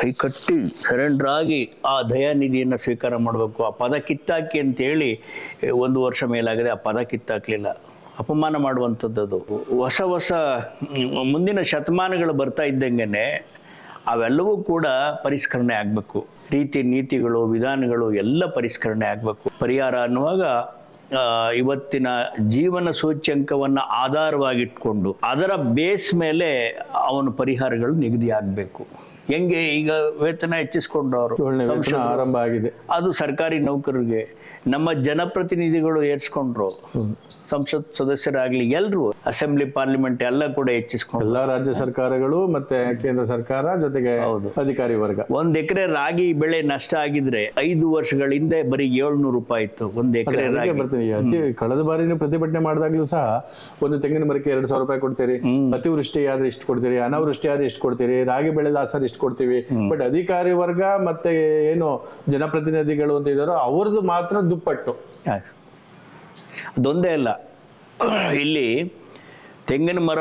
ಕೈ ಕಟ್ಟಿ ಸರೆಂಡರ್ ಆಗಿ ಆ ದಯಾನಿಧಿಯನ್ನು ಸ್ವೀಕಾರ ಮಾಡಬೇಕು. ಆ ಪದ ಕಿತ್ತಾಕಿ ಅಂತೇಳಿ ಒಂದು ವರ್ಷ ಮೇಲಾಗದೆ ಆ ಪದ ಕಿತ್ತಾಕ್ಲಿಲ್ಲ. ಅಪಮಾನ ಮಾಡುವಂಥದ್ದು ಅದು. ಹೊಸ ಹೊಸ ಮುಂದಿನ ಶತಮಾನಗಳು ಬರ್ತಾ ಇದ್ದಂಗೆ ಅವೆಲ್ಲವೂ ಕೂಡ ಪರಿಷ್ಕರಣೆ ಆಗಬೇಕು. ರೀತಿ ನೀತಿಗಳು ವಿಧಾನಗಳು ಎಲ್ಲ ಪರಿಷ್ಕರಣೆ ಆಗಬೇಕು. ಪರಿಹಾರ ಅನ್ನುವಾಗ ಇವತ್ತಿನ ಜೀವನ ಸೂಚ್ಯಂಕವನ್ನು ಆಧಾರವಾಗಿಟ್ಕೊಂಡು ಅದರ ಬೇಸ್ ಮೇಲೆ ಅವನ ಪರಿಹಾರಗಳು ನಿಗದಿ ಆಗಬೇಕು ಹೆಂಗೆ ಈಗ ವೇತನ ಹೆಚ್ಚಿಸ್ಕೊಂಡವರು ಆರಂಭ ಆಗಿದೆ. ಅದು ಸರ್ಕಾರಿ ನೌಕರರಿಗೆ ನಮ್ಮ ಜನಪ್ರತಿನಿಧಿಗಳು ಏರ್ಸ್ಕೊಂಡ್ರು ಸಂಸತ್ ಸದಸ್ಯರಾಗ್ಲಿ ಎಲ್ಲರೂ ಅಸೆಂಬ್ಲಿ ಪಾರ್ಲಿಮೆಂಟ್ ಎಲ್ಲ ಕೂಡ ಹೆಚ್ಚಿಸ್ಕೊಂಡು ಎಲ್ಲಾ ರಾಜ್ಯ ಸರ್ಕಾರಗಳು ಮತ್ತೆ ಕೇಂದ್ರ ಸರ್ಕಾರ ಜೊತೆಗೆ ಹೌದು. ಅಧಿಕಾರಿ ವರ್ಗ. ಒಂದ್ ಎಕರೆ ರಾಗಿ ಬೆಳೆ ನಷ್ಟ ಆಗಿದ್ರೆ ಐದು ವರ್ಷಗಳ ಹಿಂದೆ ಬರೀ ಏಳ್ನೂರು ರೂಪಾಯಿ ಇತ್ತು ಒಂದ್ ಎಕರೆ ರಾಗಿ. ಬರ್ತೀನಿ. ಕಳೆದ ಬಾರಿ ಪ್ರತಿಭಟನೆ ಮಾಡಿದಾಗ್ಲೂ ಸಹ ಒಂದು ತೆಂಗಿನ ಮರಕ್ಕೆ ಎರಡ್ ಸಾವಿರ ರೂಪಾಯಿ ಕೊಡ್ತೀರಿ ಅತಿವೃಷ್ಟಿ ಆದ್ರೆ ಇಷ್ಟು ಕೊಡ್ತೀರಿ ಅನಾವೃಷ್ಟಿ ಆದ್ರೆ ಇಷ್ಟು ಕೊಡ್ತೀರಿ ರಾಗಿ ಬೆಳೆ ಲಾಸರ್ ಇಷ್ಟು ಕೊಡ್ತೀವಿ. ಬಟ್ ಅಧಿಕಾರಿ ವರ್ಗ ಮತ್ತೆ ಏನು ಜನಪ್ರತಿನಿಧಿಗಳು ಅಂತ ಇದಾರೋ ಅವ್ರದ್ದು ಮಾತ್ರ ದುಪ್ಪಟ್ಟು. ಅದೊಂದೇ ಅಲ್ಲ. ಇಲ್ಲಿ ತೆಂಗಿನ ಮರ,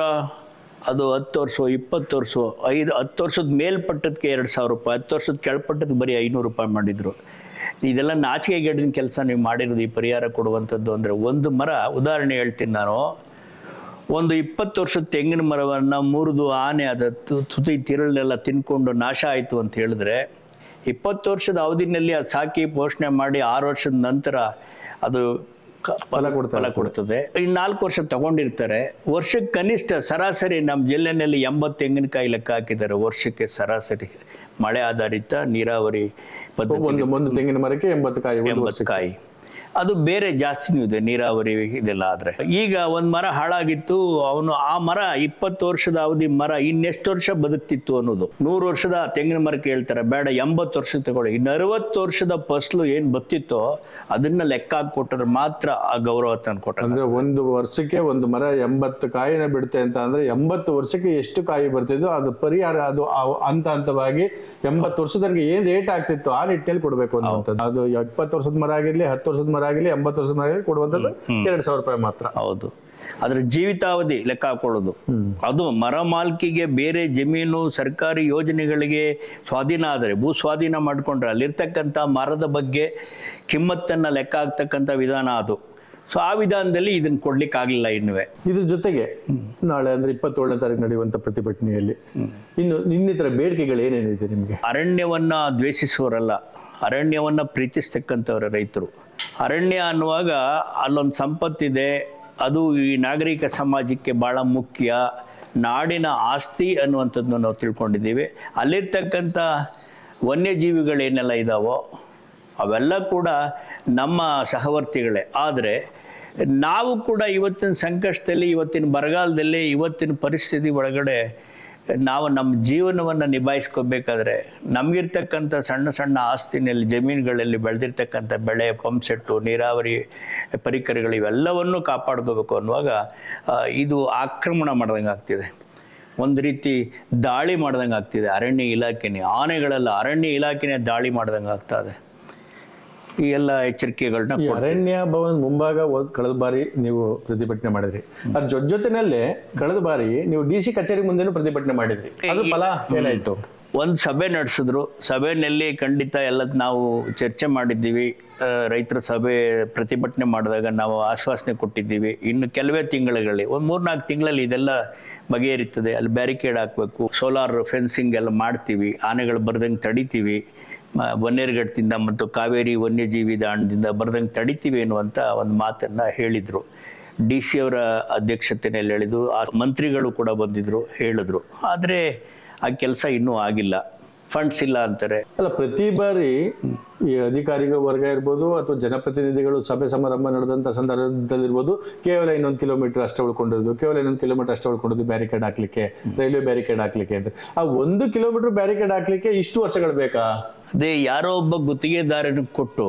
ಅದು ಹತ್ತು ವರ್ಷ, ಇಪ್ಪತ್ತು ವರ್ಷ, ಐದು, ಹತ್ತು ವರ್ಷದ ಮೇಲ್ಪಟ್ಟದಕ್ಕೆ ಎರಡು ಸಾವಿರ ರೂಪಾಯಿ, ಹತ್ತು ವರ್ಷದ ಕೆಳಪಟ್ಟದಕ್ಕೆ ಬರೀ ಐನೂರು ರೂಪಾಯಿ ಮಾಡಿದ್ರು. ಇದೆಲ್ಲ ನಾಚಿಕೆಗೇಡಿನ ಕೆಲಸ ನೀವು ಮಾಡಿರೋದು ಈ ಪರಿಹಾರ ಕೊಡುವಂಥದ್ದು ಅಂದರೆ ಒಂದು ಮರ, ಉದಾಹರಣೆ ಹೇಳ್ತೀನಿ ನಾನು. ಒಂದು ಇಪ್ಪತ್ತು ವರ್ಷದ ತೆಂಗಿನ ಮರವನ್ನು ಮುರಿದು ಆನೆ, ಅದ ತುತಿ ತಿರುಳೆಲ್ಲ ತಿನ್ಕೊಂಡು ನಾಶ ಆಯಿತು ಅಂತ ಹೇಳಿದ್ರೆ ಇಪ್ಪತ್ತು ವರ್ಷದ ಅವಧಿನಲ್ಲಿ ಅದು ಸಾಕಿ ಪೋಷಣೆ ಮಾಡಿ ಆರು ವರ್ಷದ ನಂತರ ಅದು ಫಲ ಫಲ ಕೊಡ್ತದೆ. ಇನ್ನು ನಾಲ್ಕು ವರ್ಷ ತಗೊಂಡಿರ್ತಾರೆ. ವರ್ಷಕ್ಕೆ ಕನಿಷ್ಠ ಸರಾಸರಿ ನಮ್ಮ ಜಿಲ್ಲೆನಲ್ಲಿ ಎಂಬತ್ತು ತೆಂಗಿನಕಾಯಿ ಲೆಕ್ಕ ಹಾಕಿದ್ದಾರೆ. ವರ್ಷಕ್ಕೆ ಸರಾಸರಿ ಮಳೆ ಆಧಾರಿತ ನೀರಾವರಿ ಪದ್ಧತಿ ಒಂದು ತೆಂಗಿನ ಮರಕ್ಕೆ ಎಂಬತ್ತು ಕಾಯಿ ಎಂಬತ್ತು ಕಾಯಿ. ಅದು ಬೇರೆ ಜಾಸ್ತಿನೂ ಇದೆ ನೀರಾವರಿ ಇದೆಲ್ಲ ಆದರೆ. ಈಗ ಒಂದು ಮರ ಹಾಳಾಗಿತ್ತು ಅವನು ಆ ಮರ ಇಪ್ಪತ್ತು ವರ್ಷದ ಅವಧಿ ಮರ ಇನ್ನೆಷ್ಟು ವರ್ಷ ಬದುಕ್ತಿತ್ತು ಅನ್ನೋದು. ನೂರು ವರ್ಷದ ತೆಂಗಿನ ಮರಕ್ಕೆ ಹೇಳ್ತಾರೆ ಬೇಡ ಎಂಬತ್ತು ವರ್ಷ ತಗೊಳ್ಳಿ. ಇನ್ನು ಅರವತ್ತು ವರ್ಷದ ಫಸಲು ಏನು ಬತ್ತಿತ್ತೋ ಅದನ್ನ ಲೆಕ್ಕ ಕೊಟ್ಟರೆ ಮಾತ್ರ ಆ ಗೌರವ ತಂದು ಕೊಟ್ಟ ಅಂದ್ರೆ ಒಂದು ವರ್ಷಕ್ಕೆ ಒಂದು ಮರ ಎಂಬತ್ತು ಕಾಯಿನ ಬಿಡುತ್ತೆ ಅಂತ ಅಂದ್ರೆ ಎಂಬತ್ತು ವರ್ಷಕ್ಕೆ ಎಷ್ಟು ಕಾಯಿ ಬರ್ತಿದ್ದು ಅದು ಪರಿಹಾರ ಅದು ಹಂತ ಹಂತವಾಗಿ ಎಂಬತ್ತು ವರ್ಷದ ಏನ್ ರೇಟ್ ಆಗ್ತಿತ್ತು ಆ ನಿಟ್ಟಿನಲ್ಲಿ ಕೊಡ್ಬೇಕು ಅನ್ನುವಂಥದ್ದು. ಅದು ಇಪ್ಪತ್ತು ವರ್ಷದ ಮರ ಆಗಿರ್ಲಿ ಹತ್ತು ವರ್ಷದ ಮರ ಆಗಿರ್ಲಿ ಎಂಬತ್ತು ವರ್ಷದ ಮರ ಆಗಿರ್ಲಿ ಕೊಡುವಂಥದ್ದು ಎರಡು ಸಾವಿರ ರೂಪಾಯಿ ಮಾತ್ರ. ಹೌದು. ಅದರ ಜೀವಿತಾವಧಿ ಲೆಕ್ಕ ಹಾಕೊಳ್ಳೋದು. ಅದು ಮರ ಮಾಲ್ಕಿಗೆ ಬೇರೆ ಜಮೀನು ಸರ್ಕಾರಿ ಯೋಜನೆಗಳಿಗೆ ಸ್ವಾಧೀನ ಆದರೆ ಭೂ ಸ್ವಾಧೀನ ಮಾಡಿಕೊಂಡ್ರೆ ಅಲ್ಲಿರ್ತಕ್ಕಂಥ ಮರದ ಬಗ್ಗೆ ಕಿಮ್ಮತ್ತನ್ನು ಲೆಕ್ಕ ಹಾಕ್ತಕ್ಕಂಥ ವಿಧಾನ ಅದು. ಸೊ ಆ ವಿಧಾನದಲ್ಲಿ ಇದನ್ನ ಕೊಡ್ಲಿಕ್ಕೆ ಆಗಲಿಲ್ಲ ಇನ್ನುವೆ. ಇದ್ರ ಜೊತೆಗೆ ನಾಳೆ ಅಂದ್ರೆ ಇಪ್ಪತ್ತೇಳನೇ ತಾರೀಕು ನಡೆಯುವಂತ ಪ್ರತಿಭಟನೆಯಲ್ಲಿ ಇನ್ನು ಇನ್ನಿತರ ಬೇಡಿಕೆಗಳು ಏನೇನಿದೆ ನಿಮಗೆ? ಅರಣ್ಯವನ್ನ ದ್ವೇಷಿಸುವವರಲ್ಲ. ಅರಣ್ಯವನ್ನ ಪ್ರೀತಿಸ್ತಕ್ಕಂಥವ್ರ ರೈತರು. ಅರಣ್ಯ ಅನ್ನುವಾಗ ಅಲ್ಲೊಂದು ಸಂಪತ್ತಿದೆ, ಅದು ಈ ನಾಗರಿಕ ಸಮಾಜಕ್ಕೆ ಭಾಳ ಮುಖ್ಯ. ನಾಡಿನ ಆಸ್ತಿ ಅನ್ನುವಂಥದ್ದು ನಾವು ತಿಳ್ಕೊಂಡಿದ್ದೀವಿ. ಅಲ್ಲಿರ್ತಕ್ಕಂಥ ವನ್ಯಜೀವಿಗಳೇನೆಲ್ಲ ಇದ್ದಾವೋ ಅವೆಲ್ಲ ಕೂಡ ನಮ್ಮ ಸಹವರ್ತಿಗಳೇ. ಆದರೆ ನಾವು ಕೂಡ ಇವತ್ತಿನ ಸಂಕಷ್ಟದಲ್ಲಿ, ಇವತ್ತಿನ ಬರಗಾಲದಲ್ಲಿ, ಇವತ್ತಿನ ಪರಿಸ್ಥಿತಿ ಒಳಗಡೆ ನಾವು ನಮ್ಮ ಜೀವನವನ್ನು ನಿಭಾಯಿಸ್ಕೋಬೇಕಾದ್ರೆ ನಮಗಿರ್ತಕ್ಕಂಥ ಸಣ್ಣ ಸಣ್ಣ ಆಸ್ತಿನಲ್ಲಿ, ಜಮೀನುಗಳಲ್ಲಿ ಬೆಳೆದಿರ್ತಕ್ಕಂಥ ಬೆಳೆ ಪಂಪ್ಸೆಟ್ಟು ನೀರಾವರಿ ಪರಿಕರಗಳು ಇವೆಲ್ಲವನ್ನು ಕಾಪಾಡ್ಕೋಬೇಕು ಅನ್ನುವಾಗ ಇದು ಆಕ್ರಮಣ ಮಾಡ್ದಂಗೆ ಆಗ್ತಿದೆ. ಒಂದು ರೀತಿ ದಾಳಿ ಮಾಡ್ದಂಗೆ ಆಗ್ತಿದೆ. ಅರಣ್ಯ ಇಲಾಖೆನೇ, ಆನೆಗಳೆಲ್ಲ ಅರಣ್ಯ ಇಲಾಖೆನೇ ದಾಳಿ ಮಾಡ್ದಂಗೆ ಆಗ್ತಾ ಇದೆ. ಈ ಎಲ್ಲ ಎಚ್ಚರಿಕೆಗಳನ್ನ ಅರಣ್ಯ ಭವನ ಮುಂಭಾಗ ಕಳೆದ ಬಾರಿ ನೀವು ಪ್ರತಿಭಟನೆ ಮಾಡಿದ್ರಿ. ಅದ್ರ ಜೊತೆ ಜೊತೆನಲ್ಲೇ ಕಳೆದ ಬಾರಿ ನೀವು ಡಿ ಸಿ ಕಚೇರಿ ಮುಂದೆನೂ ಪ್ರತಿಭಟನೆ ಮಾಡಿದ್ರಿ. ಅದು ಫಲ ಏನಾಯ್ತು? ಒಂದು ಸಭೆ ನಡೆಸಿದ್ರು. ಸಭೆಯಲ್ಲಿ ಖಂಡಿತ ಎಲ್ಲ ನಾವು ಚರ್ಚೆ ಮಾಡಿದ್ದೀವಿ. ರೈತರ ಸಭೆ ಪ್ರತಿಭಟನೆ ಮಾಡಿದಾಗ ನಾವು ಆಶ್ವಾಸನೆ ಕೊಟ್ಟಿದ್ದೀವಿ. ಇನ್ನು ಕೆಲವೇ ತಿಂಗಳಲ್ಲಿ ಒಂದು ಮೂರ್ನಾಲ್ಕು ತಿಂಗಳಲ್ಲಿ ಇದೆಲ್ಲ ಬಗೆಹರಿತದೆ. ಅಲ್ಲಿ ಬ್ಯಾರಿಕೇಡ್ ಹಾಕಬೇಕು. ಸೋಲಾರ್ ಫೆನ್ಸಿಂಗ್ ಎಲ್ಲ ಮಾಡ್ತೀವಿ. ಆನೆಗಳು ಬರ್ದಂಗೆ ತಡಿತೀವಿ. ಬನ್ನೇರುಘಟ್ಟದಿಂದ ಮತ್ತು ಕಾವೇರಿ ವನ್ಯಜೀವಿ ದಾಣದಿಂದ ಬರ್ದಂಗೆ ತಡಿತೀವಿ ಅನ್ನುವಂಥ ಒಂದು ಮಾತನ್ನು ಹೇಳಿದರು. ಡಿ ಸಿ ಅವರ ಅಧ್ಯಕ್ಷತೆಯಲ್ಲಿ ಹೇಳಿದ್ರು. ಆ ಮಂತ್ರಿಗಳು ಕೂಡ ಬಂದಿದ್ದರು ಹೇಳಿದ್ರು. ಆದರೆ ಆ ಕೆಲಸ ಇನ್ನೂ ಆಗಿಲ್ಲ. ಫಂಡ್ಸ್ ಇಲ್ಲ ಅಂತಾರೆ. ಅಲ್ಲ ಪ್ರತಿ ಬಾರಿ ಈ ಅಧಿಕಾರಿಗಳ ವರ್ಗ ಇರ್ಬೋದು ಅಥವಾ ಜನಪ್ರತಿನಿಧಿಗಳು ಸಭೆ ಸಮಾರಂಭ ನಡೆದಂತ ಸಂದರ್ಭದಲ್ಲಿರ್ಬೋದು ಕೇವಲ ಇನ್ನೊಂದು ಕಿಲೋಮೀಟರ್ ಅಷ್ಟೇ ಉಳ್ಕೊಂಡಿರೋದು ಕೇವಲ ಇನ್ನೊಂದು ಕಿಲೋಮೀಟರ್ ಅಷ್ಟೇ ಉಳ್ಕೊಂಡಿದ್ದು ಬ್ಯಾರಿಕೇಡ್ ಹಾಕ್ಲಿಕ್ಕೆ ರೈಲ್ವೆ ಬ್ಯಾರಿಕೇಡ್ ಹಾಕ್ಲಿಕ್ಕೆ ಅಂತ. ಆ ಒಂದು ಕಿಲೋಮೀಟರ್ ಬ್ಯಾರಿಕೇಡ್ ಹಾಕ್ಲಿಕ್ಕೆ ಇಷ್ಟು ವರ್ಷಗಳು ಬೇಕಾ? ಅದೇ ಯಾರೋ ಒಬ್ಬ ಗುತ್ತಿಗೆದಾರನ ಕೊಟ್ಟು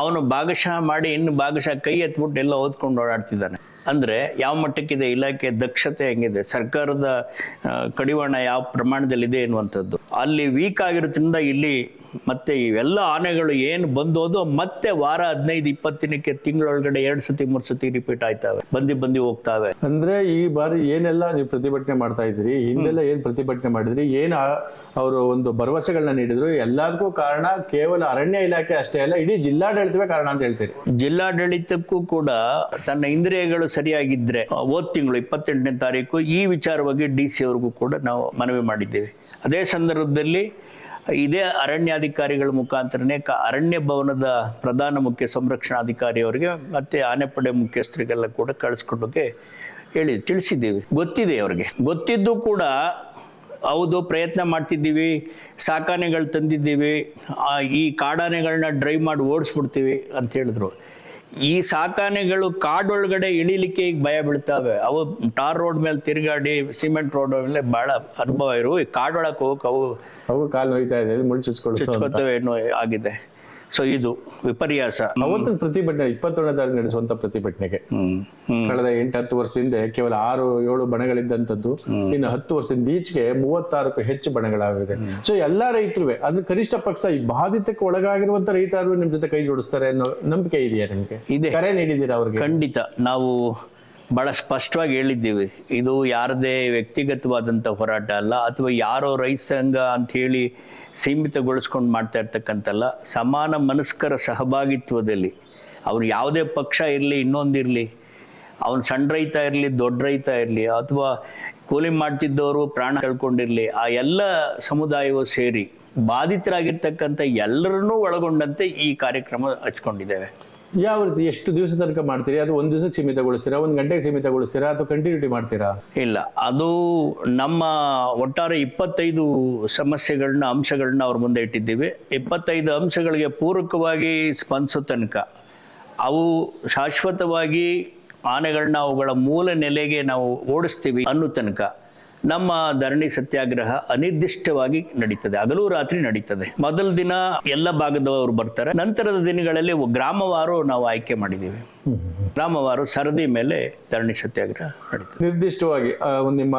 ಅವನು ಭಾಗಶಃ ಮಾಡಿ ಇನ್ನು ಭಾಗಶಃ ಕೈ ಎತ್ಬಿಟ್ಟು ಎಲ್ಲ ಓದ್ಕೊಂಡು ಓಡಾಡ್ತಿದ್ದಾನೆ. ಅಂದರೆ ಯಾವ ಮಟ್ಟಕ್ಕಿದೆ, ಇಲಾಖೆ ದಕ್ಷತೆ ಹೆಂಗಿದೆ, ಸರ್ಕಾರದ ಕಡಿವಾಣ ಯಾವ ಪ್ರಮಾಣದಲ್ಲಿದೆ ಎನ್ನುವಂಥದ್ದು. ಅಲ್ಲಿ ವೀಕ್ ಆಗಿರೋದ್ರಿಂದ ಇಲ್ಲಿ ಮತ್ತೆ ಇವೆಲ್ಲ ಆನೆಗಳು ಏನು ಬಂದೋದು ಮತ್ತೆ ವಾರ ಹದಿನೈದು ಇಪ್ಪತ್ತು ದಿನಕ್ಕೆ ತಿಂಗಳೊಳಗಡೆ ಎರಡು ಸತಿ ಮೂರು ಸತಿ ರಿಪೀಟ್ ಆಯ್ತಾವೆ. ಬಂದು ಬಂದು ಹೋಗ್ತಾವೆ. ಅಂದ್ರೆ ಈ ಬಾರಿ ಏನೆಲ್ಲ ನೀವು ಪ್ರತಿಭಟನೆ ಮಾಡ್ತಾ ಇದ್ರಿ ಹಿಂದೆಲ್ಲ ಏನ್ ಪ್ರತಿಭಟನೆ ಮಾಡಿದ್ರಿ ಏನ್ ಅವರು ಒಂದು ಭರವಸೆಗಳನ್ನ ನೀಡಿದ್ರು ಎಲ್ಲದಕ್ಕೂ ಕಾರಣ ಕೇವಲ ಅರಣ್ಯ ಇಲಾಖೆ ಅಷ್ಟೇ ಅಲ್ಲ ಇಡೀ ಜಿಲ್ಲಾಡಳಿತವೇ ಕಾರಣ ಅಂತ ಹೇಳ್ತೀರಿ. ಜಿಲ್ಲಾಡಳಿತಕ್ಕೂ ಕೂಡ ತನ್ನ ಇಂದ್ರಿಯಗಳು ಸರಿಯಾಗಿದ್ರೆ ಹೋದ್ ತಿಂಗಳು ಇಪ್ಪತ್ತೆಂಟನೇ ತಾರೀಕು ಈ ವಿಚಾರವಾಗಿ ಡಿ ಸಿ ಅವ್ರಿಗೂ ಕೂಡ ನಾವು ಮನವಿ ಮಾಡಿದ್ದೇವೆ. ಅದೇ ಸಂದರ್ಭದಲ್ಲಿ ಇದೇ ಅರಣ್ಯಾಧಿಕಾರಿಗಳ ಮುಖಾಂತರನೇ ಕ ಅರಣ್ಯ ಭವನದ ಪ್ರಧಾನ ಮುಖ್ಯ ಸಂರಕ್ಷಣಾಧಿಕಾರಿಯವರಿಗೆ ಮತ್ತು ಆನೆಪಡೆ ಮುಖ್ಯಸ್ಥರಿಗೆಲ್ಲ ಕೂಡ ಕಳಿಸ್ಕೊಡೋಕ್ಕೆ ಹೇಳಿ ತಿಳಿಸಿದ್ದೀವಿ. ಗೊತ್ತಿದೆ ಅವ್ರಿಗೆ. ಗೊತ್ತಿದ್ದು ಕೂಡ ಹೌದು ಪ್ರಯತ್ನ ಮಾಡ್ತಿದ್ದೀವಿ, ಸಾಕಾನೆಗಳು ತಂದಿದ್ದೀವಿ ಈ ಕಾಡಾನೆಗಳನ್ನ ಡ್ರೈವ್ ಮಾಡಿ ಓಡಿಸ್ಬಿಡ್ತೀವಿ ಅಂತ ಹೇಳಿದ್ರು. ಈ ಸಾಕಾನೆಗಳು ಕಾಡೊಳಗಡೆ ಇಳಿಲಿಕ್ಕೆ ಈಗ ಭಯ ಬೀಳ್ತಾವೆ. ಅವು ಟಾರ್ ರೋಡ್ ಮೇಲೆ ತಿರುಗಾಡಿ ಸಿಮೆಂಟ್ ರೋಡ್ ಮೇಲೆ ಬಹಳ ಅನುಭವ ಇರು ಈ ಕಾಡೊಳಕ್ಕೆ ಹೋಗಕ್ಕೆ ಅವು ಅವು ಕಾಲು ನೋಯ್ತಾ ಇದೆ ಮುಳ್ಳು ಚುಚ್ಕೊಳ್ಳೋದು ಚುಚ್ಕೋತವೆ ಏನೋ ಆಗಿದೆ. ಸೊ ಇದು ವಿಪರ್ಯಾಸ. ಅವತ್ತಿನ ಪ್ರತಿಭಟನೆ ಇಪ್ಪತ್ತೇಳನೇ ತಾರೀಕು ನಡೆಸುವಂತ ಪ್ರತಿಭಟನೆಗೆ. ಕಳೆದ ಎಂಟು ಹತ್ತು ವರ್ಷದಿಂದ ಕೇವಲ ಆರು ಏಳು ಬಣಗಳಿದ್ದಂಥದ್ದು ಇನ್ನು ಹತ್ತು ವರ್ಷದಿಂದ ಈಚೆಗೆ ಮೂವತ್ತಾರಕ್ಕೂ ಹೆಚ್ಚು ಬಣಗಳಾಗಿದೆ ಸೊ ಎಲ್ಲಾ ರೈತರು ಅದು ಕನಿಷ್ಠ ಪಕ್ಷ ಈ ಬಾಧಿತಕ್ಕೆ ಒಳಗಾಗಿರುವಂತ ರೈತರು ನಿಮ್ ಜೊತೆ ಕೈ ಜೋಡಿಸ್ತಾರೆ ಅನ್ನೋ ನಂಬಿಕೆ ಇದೆಯಾ ನಿಮ್ಗೆ? ಇದೆ. ಕರೆ ನೀಡಿದ್ದೀರಾ ಅವ್ರಿಗೆ? ಖಂಡಿತ. ನಾವು ಬಹಳ ಸ್ಪಷ್ಟವಾಗಿ ಹೇಳಿದ್ದೀವಿ. ಇದು ಯಾರದೇ ವ್ಯಕ್ತಿಗತವಾದಂಥ ಹೋರಾಟ ಅಲ್ಲ ಅಥವಾ ಯಾರೋ ರೈತ ಸಂಘ ಅಂತ ಹೇಳಿ ಸೀಮಿತಗೊಳಿಸ್ಕೊಂಡು ಮಾಡ್ತಾ ಇರ್ತಕ್ಕಂಥಲ್ಲ ಸಮಾನ ಮನಸ್ಕರ ಸಹಭಾಗಿತ್ವದಲ್ಲಿ ಅವನು ಯಾವುದೇ ಪಕ್ಷ ಇರಲಿ ಇನ್ನೊಂದಿರಲಿ ಅವನು ಸಣ್ಣ ರೈತ ಇರಲಿ, ದೊಡ್ಡ ರೈತ ಇರಲಿ, ಅಥವಾ ಕೂಲಿ ಮಾಡ್ತಿದ್ದವರು ಪ್ರಾಣ ಕಳ್ಕೊಂಡಿರಲಿ, ಆ ಎಲ್ಲ ಸಮುದಾಯವು ಸೇರಿ ಬಾಧಿತರಾಗಿರ್ತಕ್ಕಂಥ ಎಲ್ಲರನ್ನೂ ಒಳಗೊಂಡಂತೆ ಈ ಕಾರ್ಯಕ್ರಮ ಹಚ್ಕೊಂಡಿದ್ದೇವೆ. ಯಾವ ರೀತಿ ಎಷ್ಟು ದಿವಸ ತನಕ ಮಾಡ್ತೀರಿ? ಅದು ಒಂದು ದಿವಸಕ್ಕೆ ಸೀಮಿತಗೊಳಿಸ್ತೀರಾ? ಒಂದು ಗಂಟೆಗೆ ಸೀಮಿತಗೊಳಿಸ್ತೀರಾ? ಅಥವಾ ಕಂಟಿನ್ಯೂಟಿ ಮಾಡ್ತೀರಾ? ಇಲ್ಲ. ಅದು ನಮ್ಮ ಒಟ್ಟಾರೆ ಇಪ್ಪತ್ತೈದು ಸಮಸ್ಯೆಗಳನ್ನ ಅಂಶಗಳನ್ನ ಅವ್ರ ಮುಂದೆ ಇಟ್ಟಿದ್ದೀವಿ. ಇಪ್ಪತ್ತೈದು ಅಂಶಗಳಿಗೆ ಪೂರಕವಾಗಿ ಸ್ಪಂದಿಸೋ ತನಕ ಅವು ಶಾಶ್ವತವಾಗಿ ಆನೆಗಳನ್ನ ಅವುಗಳ ಮೂಲ ನೆಲೆಗೆ ನಾವು ಓಡಿಸ್ತೀವಿ ಅನ್ನೋ ತನಕ. ನಮ್ಮ ಧರಣಿ ಸತ್ಯಾಗ್ರಹ ಅನಿರ್ದಿಷ್ಟವಾಗಿ ನಡೀತದೆ ಹಗಲು ರಾತ್ರಿ ನಡೀತದೆ. ಮೊದಲ ದಿನ ಎಲ್ಲ ಭಾಗದವರು ಬರ್ತಾರೆ ನಂತರದ ದಿನಗಳಲ್ಲಿ ಗ್ರಾಮವಾರು ನಾವು ಆಯ್ಕೆ ಮಾಡಿದ್ದೀವಿ. ಗ್ರಾಮವಾರು ಸರದಿ ಮೇಲೆ ಧರಣಿ ಸತ್ಯಾಗ್ರಹ ನಡೀತದೆ. ನಿರ್ದಿಷ್ಟವಾಗಿ ನಿಮ್ಮ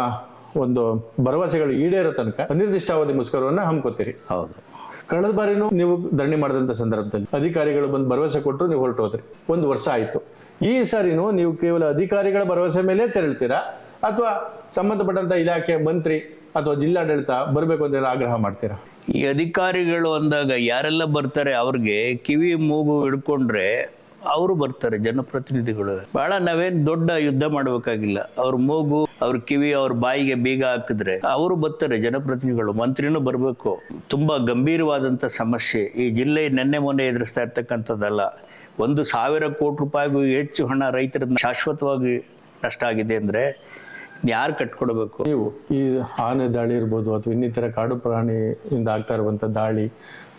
ಒಂದು ಭರವಸೆಗಳು ಈಡೇರೋ ತನಕ ಅನಿರ್ದಿಷ್ಟಾವಧಿ ಮುಸ್ಕರವನ್ನ ಹಮ್ಕೋತೀರಿ. ಹೌದು. ಕಳೆದ ಬಾರಿನೂ ನೀವು ಧರಣಿ ಮಾಡಿದಂಥ ಸಂದರ್ಭದಲ್ಲಿ ಅಧಿಕಾರಿಗಳು ಬಂದು ಭರವಸೆ ಕೊಟ್ಟರು ನೀವು ಹೊರಟು ಹೋದ್ರಿ ಒಂದು ವರ್ಷ ಆಯಿತು. ಈ ಸಾರಿನೂ ನೀವು ಕೇವಲ ಅಧಿಕಾರಿಗಳ ಭರವಸೆ ಮೇಲೆ ತೆರಳ್ತೀರಾ? ಅಥವಾ ಸಂಬಂಧಪಟ್ಟಂತ ಇಲಾಖೆ ಮಂತ್ರಿ ಅಥವಾ ಜಿಲ್ಲಾಡಳಿತ ಬರಬೇಕು ಅಂತ ಆಗ್ರಹ ಮಾಡ್ತೀರಾ? ಈ ಅಧಿಕಾರಿಗಳು ಅಂದಾಗ ಯಾರೆಲ್ಲ ಬರ್ತಾರೆ ಅವ್ರಿಗೆ ಕಿವಿ ಮೂಗು ಹಿಡ್ಕೊಂಡ್ರೆ ಅವರು ಬರ್ತಾರೆ, ಜನಪ್ರತಿನಿಧಿಗಳು. ಬಹಳ ನಾವೇನ್ ದೊಡ್ಡ ಯುದ್ಧ ಮಾಡಬೇಕಾಗಿಲ್ಲ. ಅವ್ರ ಮೂಗು, ಅವ್ರ ಕಿವಿ, ಅವ್ರ ಬಾಯಿಗೆ ಬೀಗ ಹಾಕಿದ್ರೆ ಅವರು ಬರ್ತಾರೆ, ಜನಪ್ರತಿನಿಧಿಗಳು. ಮಂತ್ರಿನೂ ಬರಬೇಕು. ತುಂಬಾ ಗಂಭೀರವಾದಂಥ ಸಮಸ್ಯೆ. ಈ ಜಿಲ್ಲೆ ನೆನ್ನೆ ಮೊನ್ನೆ ಎದುರಿಸ್ತಾ ಇರ್ತಕ್ಕಂಥದ್ದಲ್ಲ. ಒಂದು ಸಾವಿರ ಕೋಟಿ ರೂಪಾಯಿಗೂ ಹೆಚ್ಚು ಹಣ ರೈತರ ಶಾಶ್ವತವಾಗಿ ನಷ್ಟ ಆಗಿದೆ ಅಂದ್ರೆ ಯಾರು ಕಟ್ಕೊಡ್ಬೇಕು? ನೀವು ಈ ಆನೆ ದಾಳಿ ಇರ್ಬೋದು ಅಥವಾ ಇನ್ನಿತರ ಕಾಡು ಪ್ರಾಣಿಯಿಂದ ಆಗ್ತಾ ಇರುವಂತ ದಾಳಿ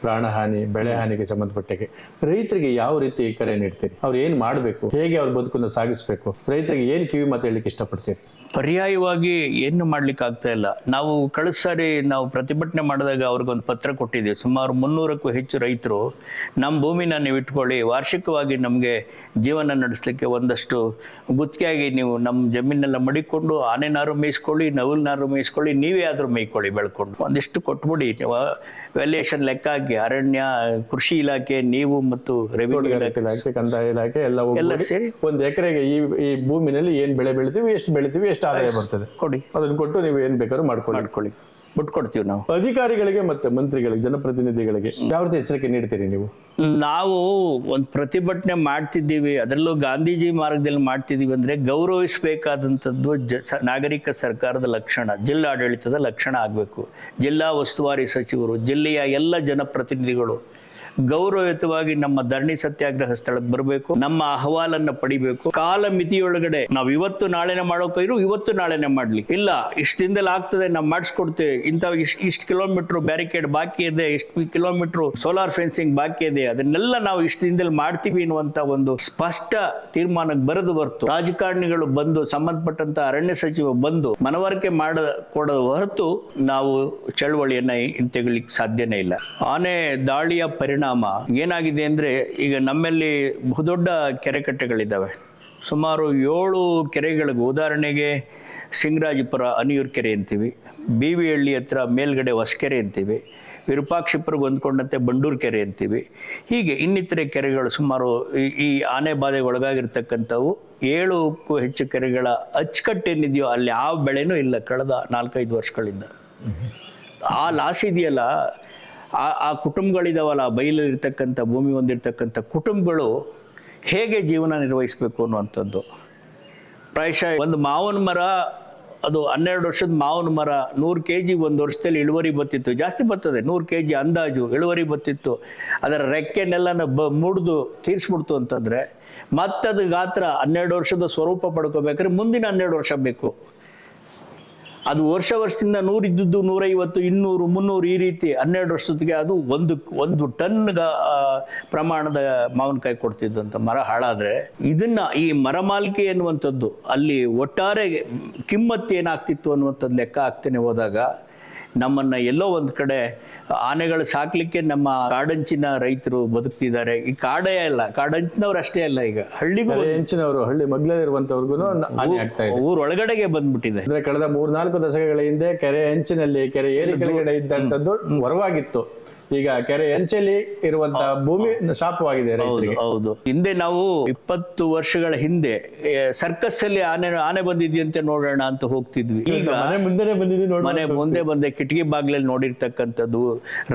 ಪ್ರಾಣಹಾನಿ ಬೆಳೆ ಹಾನಿಗೆ ಸಂಬಂಧಪಟ್ಟಗೆ ರೈತರಿಗೆ ಯಾವ ರೀತಿ ಕರೆ ನೀಡ್ತೀರಿ? ಅವ್ರು ಏನ್ ಮಾಡ್ಬೇಕು? ಹೇಗೆ ಅವ್ರ ಬದುಕನ್ನು ಸಾಗಿಸ್ಬೇಕು? ರೈತರಿಗೆ ಏನ್ ಕಿವಿ ಮಾತು ಹೇಳಲಿಕ್ಕೆ ಇಷ್ಟಪಡ್ತೀರಿ? ಪರ್ಯಾಯವಾಗಿ ಏನು ಮಾಡ್ಲಿಕ್ಕೆ ಆಗ್ತಾ ಇಲ್ಲ. ನಾವು ಕಳೆದ ನಾವು ಪ್ರತಿಭಟನೆ ಮಾಡಿದಾಗ ಅವ್ರಿಗೊಂದು ಪತ್ರ ಕೊಟ್ಟಿದ್ದೀವಿ ಸುಮಾರು ಮುನ್ನೂರಕ್ಕೂ ಹೆಚ್ಚು ರೈತರು ನಮ್ಮ ಭೂಮಿನ ನೀವು ಇಟ್ಕೊಳ್ಳಿ, ವಾರ್ಷಿಕವಾಗಿ ನಮಗೆ ಜೀವನ ನಡೆಸಲಿಕ್ಕೆ ಒಂದಷ್ಟು ಗುತ್ತಿಗೆಯಾಗಿ ನೀವು ನಮ್ಮ ಜಮೀನೆಲ್ಲ ಮಡಿಕೊಂಡು ಆನೆನಾರು ಮೇಯಿಸ್ಕೊಳ್ಳಿ, ನವಿಲ್ನಾರು ಮೇಯಿಸ್ಕೊಳ್ಳಿ, ನೀವೇ ಆದರೂ ಮೇಯ್ಕೊಳ್ಳಿ ಬೆಳ್ಕೊಂಡು. ಒಂದಿಷ್ಟು ಕೊಟ್ಬಿಡಿ. ವ್ಯಾಲ್ಯೂಯೇಷನ್ ಲೆಕ್ಕ ಹಾಕಿ ಅರಣ್ಯ ಕೃಷಿ ಇಲಾಖೆ ನೀವು ಮತ್ತು ರೆವಿನ್ಯೂ ಇಲಾಖೆ. ಇಲಾಖೆ ಕಂದಾಯ ಇಲಾಖೆ ಎಲ್ಲ ಎಲ್ಲ ಸೇರಿ ಒಂದು ಎಕರೆಗೆ ಈ ಈ ಭೂಮಿನಲ್ಲಿ ಏನ್ ಬೆಳೆ ಬೆಳಿತೀವಿ ಎಷ್ಟು ಬೆಳಿತೀವಿ ಎಷ್ಟು ಆದಾಯ ಬರ್ತದೆ. ಕೊಡಿ. ಅದನ್ನ ಕೊಟ್ಟು ನೀವು ಏನ್ ಬೇಕಾದ್ರೂ ಮಾಡ್ಕೊಂಡು ಮಾಡ್ಕೊಳ್ಳಿ. ಬಿಟ್ಟು ಕೊಡ್ತೀವಿ ನಾವು. ಅಧಿಕಾರಿಗಳಿಗೆ ಮತ್ತೆ ಮಂತ್ರಿಗಳಿಗೆ ಜನಪ್ರತಿನಿಧಿಗಳಿಗೆ ಯಾವ ರೀತಿ ಎಚ್ಚರಿಕೆ ನೀಡ್ತೀರಿ ನೀವು? ನಾವು ಒಂದು ಪ್ರತಿಭಟನೆ ಮಾಡ್ತಿದ್ದೀವಿ. ಅದರಲ್ಲೂ ಗಾಂಧೀಜಿ ಮಾರ್ಗದಲ್ಲಿ ಮಾಡ್ತಿದ್ದೀವಿ ಅಂದರೆ ಗೌರವಿಸಬೇಕಾದಂಥದ್ದು ಜ ಸ- ನಾಗರಿಕ ಸರ್ಕಾರದ ಲಕ್ಷಣ ಜಿಲ್ಲಾಡಳಿತದ ಲಕ್ಷಣ ಆಗಬೇಕು. ಜಿಲ್ಲಾ ಉಸ್ತುವಾರಿ ಸಚಿವರು ಜಿಲ್ಲೆಯ ಎಲ್ಲ ಜನಪ್ರತಿನಿಧಿಗಳು ಗೌರವಯುತವಾಗಿ ನಮ್ಮ ಧರಣಿ ಸತ್ಯಾಗ್ರಹ ಸ್ಥಳಕ್ಕೆ ಬರಬೇಕು. ನಮ್ಮ ಅಹವಾಲನ್ನ ಪಡಿಬೇಕು. ಕಾಲ ಮಿತಿಯೊಳಗಡೆ ನಾವು ಇವತ್ತು ನಾಳೆನೆ ಮಾಡೋಕೈರು ಇವತ್ತು ನಾಳೆನೆ ಮಾಡ್ಲಿ. ಇಲ್ಲ, ಇಷ್ಟ ದಿನದಲ್ಲಿ ಆಗ್ತದೆ, ನಾವು ಮಾಡಿಸ್ಕೊಡ್ತೇವೆ. ಇಂಥ ಇಷ್ಟು ಕಿಲೋಮೀಟರ್ ಬ್ಯಾರಿಕೇಡ್ ಬಾಕಿ ಇದೆ, ಇಷ್ಟು ಕಿಲೋಮೀಟರ್ ಸೋಲಾರ್ ಫೆನ್ಸಿಂಗ್ ಬಾಕಿ ಇದೆ. ಅದನ್ನೆಲ್ಲ ನಾವು ಇಷ್ಟು ದಿನದಲ್ಲಿ ಮಾಡ್ತೀವಿ ಅನ್ನುವಂತ ಒಂದು ಸ್ಪಷ್ಟ ತೀರ್ಮಾನಕ್ಕೆ ಬರೆದು ಬರ್ತು ರಾಜಕಾರಣಿಗಳು ಬಂದು, ಸಂಬಂಧಪಟ್ಟಂತ ಅರಣ್ಯ ಸಚಿವ ಬಂದು ಮನವರಿಕೆ ಮಾಡ, ಕೊಡೋದು ಹೊರತು ನಾವು ಚಳವಳಿಯನ್ನ ಹಿಂತೆಗೊಳ್ಳಿಕ್ಕೆ ಸಾಧ್ಯನೇ ಇಲ್ಲ. ಆನೆ ದಾಳಿಯ ಪರಿಣಾಮ ಏನಾಗಿದೆ ಅಂದರೆ ಈಗ ನಮ್ಮಲ್ಲಿ ಬಹುದೊಡ್ಡ ಕೆರೆಕಟ್ಟೆಗಳಿದ್ದಾವೆ. ಸುಮಾರು ಏಳು ಕೆರೆಗಳಿಗೆ, ಉದಾಹರಣೆಗೆ ಸಿಂಗರಾಜಪುರ, ಅನಿಯೂರು ಕೆರೆ ಅಂತೀವಿ ಬಿ ವಿ ಹಳ್ಳಿ ಹತ್ರ ಮೇಲ್ಗಡೆ ಹೊಸಕೆರೆ ಅಂತೀವಿ ವಿರೂಪಾಕ್ಷಿಪುರಕ್ಕೆ ಹೊಂದ್ಕೊಂಡಂತೆ ಬಂಡೂರು ಕೆರೆ ಅಂತೀವಿ. ಹೀಗೆ ಇನ್ನಿತರೆ ಕೆರೆಗಳು ಸುಮಾರು ಈ ಆನೆ ಬಾಧೆಗೆ ಒಳಗಾಗಿರ್ತಕ್ಕಂಥವು ಏಳುಕ್ಕೂ ಹೆಚ್ಚು ಕೆರೆಗಳ ಅಚ್ಚುಕಟ್ಟೇನಿದೆಯೋ ಅಲ್ಲಿ ಯಾವ ಬೆಳೆನೂ ಇಲ್ಲ ಕಳೆದ ನಾಲ್ಕೈದು ವರ್ಷಗಳಿಂದ. ಆ ಲಾಸ್ ಇದೆಯಲ್ಲ ಆ ಆ ಕುಟುಂಬಗಳಿದಾವಲ್ಲ ಬೈಲಲ್ಲಿರ್ತಕ್ಕಂಥ ಭೂಮಿ ಹೊಂದಿರ್ತಕ್ಕಂಥ ಕುಟುಂಬಗಳು ಹೇಗೆ ಜೀವನ ನಿರ್ವಹಿಸಬೇಕು ಅನ್ನುವಂಥದ್ದು. ಪ್ರಾಯಶಃ ಒಂದು ಮಾವನ ಮರ, ಅದು ಹನ್ನೆರಡು ವರ್ಷದ ಮಾವನ ಮರ, ನೂರು ಕೆ ಜಿ ಒಂದು ವರ್ಷದಲ್ಲಿ ಇಳುವರಿ ಬತ್ತಿತ್ತು ಜಾಸ್ತಿ ಬರ್ತದೆ, ನೂರು ಕೆ ಜಿ ಅಂದಾಜು ಇಳುವರಿ ಬತ್ತಿತ್ತು ಅದರ ರೆಕ್ಕೆನೆಲ್ಲನ ಬ, ಮುಡಿದು ತೀರಿಸ್ಬಿಡ್ತು ಅಂತಂದರೆ ಮತ್ತದು ಗಾತ್ರ ಹನ್ನೆರಡು ವರ್ಷದ ಸ್ವರೂಪ ಪಡ್ಕೋಬೇಕಾದ್ರೆ ಮುಂದಿನ ಹನ್ನೆರಡು ವರ್ಷ ಬೇಕು. ಅದು ವರ್ಷ ವರ್ಷದಿಂದ ನೂರಿದ್ದದ್ದು ನೂರೈವತ್ತು, ಇನ್ನೂರು, ಮುನ್ನೂರು ಈ ರೀತಿ ಹನ್ನೆರಡು ವರ್ಷದೊತ್ತಿಗೆ ಅದು ಒಂದು ಒಂದು ಟನ್ ಪ್ರಮಾಣದ ಮಾವಿನಕಾಯಿ ಕೊಡ್ತಿದ್ದಂಥ ಮರ. ಹಾಳಾದ್ರೆ ಇದನ್ನ ಈ ಮರಮಾಲಿಕೆ ಎನ್ನುವಂಥದ್ದು ಅಲ್ಲಿ ಒಟ್ಟಾರೆ ಕಿಮ್ಮತ್ತು ಏನಾಗ್ತಿತ್ತು ಅನ್ನುವಂಥದ್ದು ಲೆಕ್ಕ ಆಗ್ತೇನೆ ಹೋದಾಗ ನಮ್ಮನ್ನ ಎಲ್ಲೋ ಒಂದು ಕಡೆ ಆನೆಗಳು ಸಾಕ್ಲಿಕ್ಕೆ ನಮ್ಮ ಕಾಡಂಚಿನ ರೈತರು ಬದುಕ್ತಿದ್ದಾರೆ. ಈ ಕಾಡೇ ಅಲ್ಲ ಕಾಡಂಚಿನವ್ರು ಅಷ್ಟೇ ಅಲ್ಲ ಈಗ. ಹಳ್ಳಿಗೂ ಹೆಂಚಿನವರು ಹಳ್ಳಿ ಮಗ್ಲಲ್ಲಿರುವಂತವ್ರಿಗೂ ಹಾನಿ ಆಗ್ತಾ ಇದೆ. ಊರೊಳಗಡೆಗೆ ಬಂದ್ಬಿಟ್ಟಿದೆ. ಅಂದ್ರೆ ಕಳೆದ ಮೂರ್ನಾಲ್ಕು ದಶಕಗಳ ಹಿಂದೆ ಕೆರೆ ಹೆಂಚಿನಲ್ಲಿ ಕೆರೆ ಏರಿ ಕೆಳಗಡೆ ಇದ್ದಂಥದ್ದು ವರವಾಗಿತ್ತು. ಈಗ ಕೆರೆ ಹೆಂಚಲ್ಲಿ ಇರುವಂತ ಭೂಮಿ ಶಾಪವಾಗಿದೆ ರೈತರಿಗೆ. ಹೌದು. ಹಿಂದೆ ನಾವು ಇಪ್ಪತ್ತು ವರ್ಷಗಳ ಹಿಂದೆ ಸರ್ಕಸ್ ಅಲ್ಲಿ ಆನೆ ಆನೆ ಬಂದಿದ್ಯಂತೆ ನೋಡೋಣ ಅಂತ ಹೋಗ್ತಿದ್ವಿ. ಈಗ ಮನೆ ಮುಂದೆ ಬಂದಿದೆ ಮನೆ ಮುಂದೆ ಬಂದೆ ಕಿಟಕಿ ಬಾಗ್ಲಲ್ಲಿ ನೋಡಿರ್ತಕ್ಕಂಥದ್ದು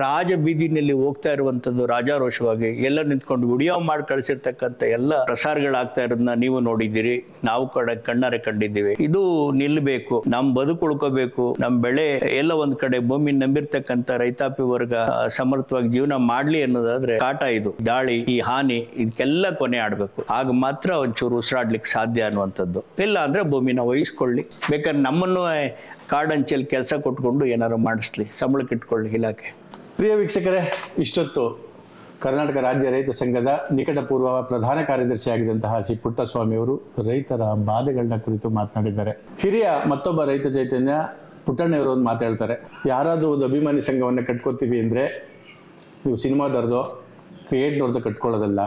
ರಾಜ ಬೀದಿನಲ್ಲಿ ಹೋಗ್ತಾ ಇರುವಂತದ್ದು ರಾಜಾರೋಷವಾಗಿ ಎಲ್ಲ ನಿಂತ್ಕೊಂಡು ವಿಡಿಯೋ ಮಾಡಿ ಕಳಿಸಿರ್ತಕ್ಕಂಥ ಎಲ್ಲ ಪ್ರಸಾರಗಳಾಗ್ತಾ ಇರೋದನ್ನ ನೀವು ನೋಡಿದ್ದೀರಿ. ನಾವು ಕಡೆ ಕಣ್ಣಾರೆ ಕಂಡಿದ್ದೀವಿ. ಇದು ನಿಲ್ಬೇಕು ನಮ್ ಬದುಕು ಉಳ್ಕೋಬೇಕು ನಮ್ ಬೆಳೆ ಎಲ್ಲ ಒಂದ್ ಕಡೆ ಭೂಮಿ ನಂಬಿರ್ತಕ್ಕಂಥ ರೈತಾಪಿ ವರ್ಗ ಸಮರ್ಥವಾಗಿ ಜೀವನ ಮಾಡ್ಲಿ ಅನ್ನೋದಾದ್ರೆ ಕಾಟ ಇದು, ದಾಳಿ, ಈ ಹಾನಿ, ಇದಕ್ಕೆಲ್ಲ ಕೊನೆ ಆಡ್ಬೇಕು. ಆಗ ಮಾತ್ರ ಒಂಚೂರು ಉಸಿರಾಡ್ಲಿಕ್ಕೆ ಸಾಧ್ಯ ಅನ್ನುವಂಥದ್ದು. ಇಲ್ಲ ಅಂದ್ರೆ ಭೂಮಿನ ವಹಿಸ್ಕೊಳ್ಳಿ ಬೇಕಾದ್ರೆ ನಮ್ಮನ್ನು ಕಾಡಂಚಲ್ಲಿ ಕೆಲಸ ಕೊಟ್ಕೊಂಡು ಏನಾರು ಮಾಡಿಸ್ಲಿ. ಸಂಬಳಕ್ಕೆ ಇಟ್ಕೊಳ್ಳಿ ಇಲಾಖೆ. ಪ್ರಿಯ ವೀಕ್ಷಕರೇ, ಇಷ್ಟೊತ್ತು ಕರ್ನಾಟಕ ರಾಜ್ಯ ರೈತ ಸಂಘದ ನಿಕಟಪೂರ್ವ ಪ್ರಧಾನ ಕಾರ್ಯದರ್ಶಿ ಆಗಿದ್ದಂತಹ ಸಿ ಪುಟ್ಟಸ್ವಾಮಿ ಅವರು ರೈತರ ಬಾಧೆಗಳನ್ನ ಕುರಿತು ಮಾತನಾಡಿದ್ದಾರೆ. ಹಿರಿಯ ಮತ್ತೊಬ್ಬ ರೈತ ಚೈತನ್ಯ ಪುಟ್ಟಣ್ಣವರು ಮಾತಾಡ್ತಾರೆ. ಯಾರಾದರೂ ಒಂದು ಅಭಿಮಾನಿ ಸಂಘವನ್ನು ಕಟ್ಕೋತೀವಿ ಅಂದರೆ ನೀವು ಸಿನಿಮಾದವ್ರದ್ದು ಕ್ರಿಯೇಟ್ನವ್ರದ್ದು ಕಟ್ಕೊಳ್ಳೋದಲ್ಲ.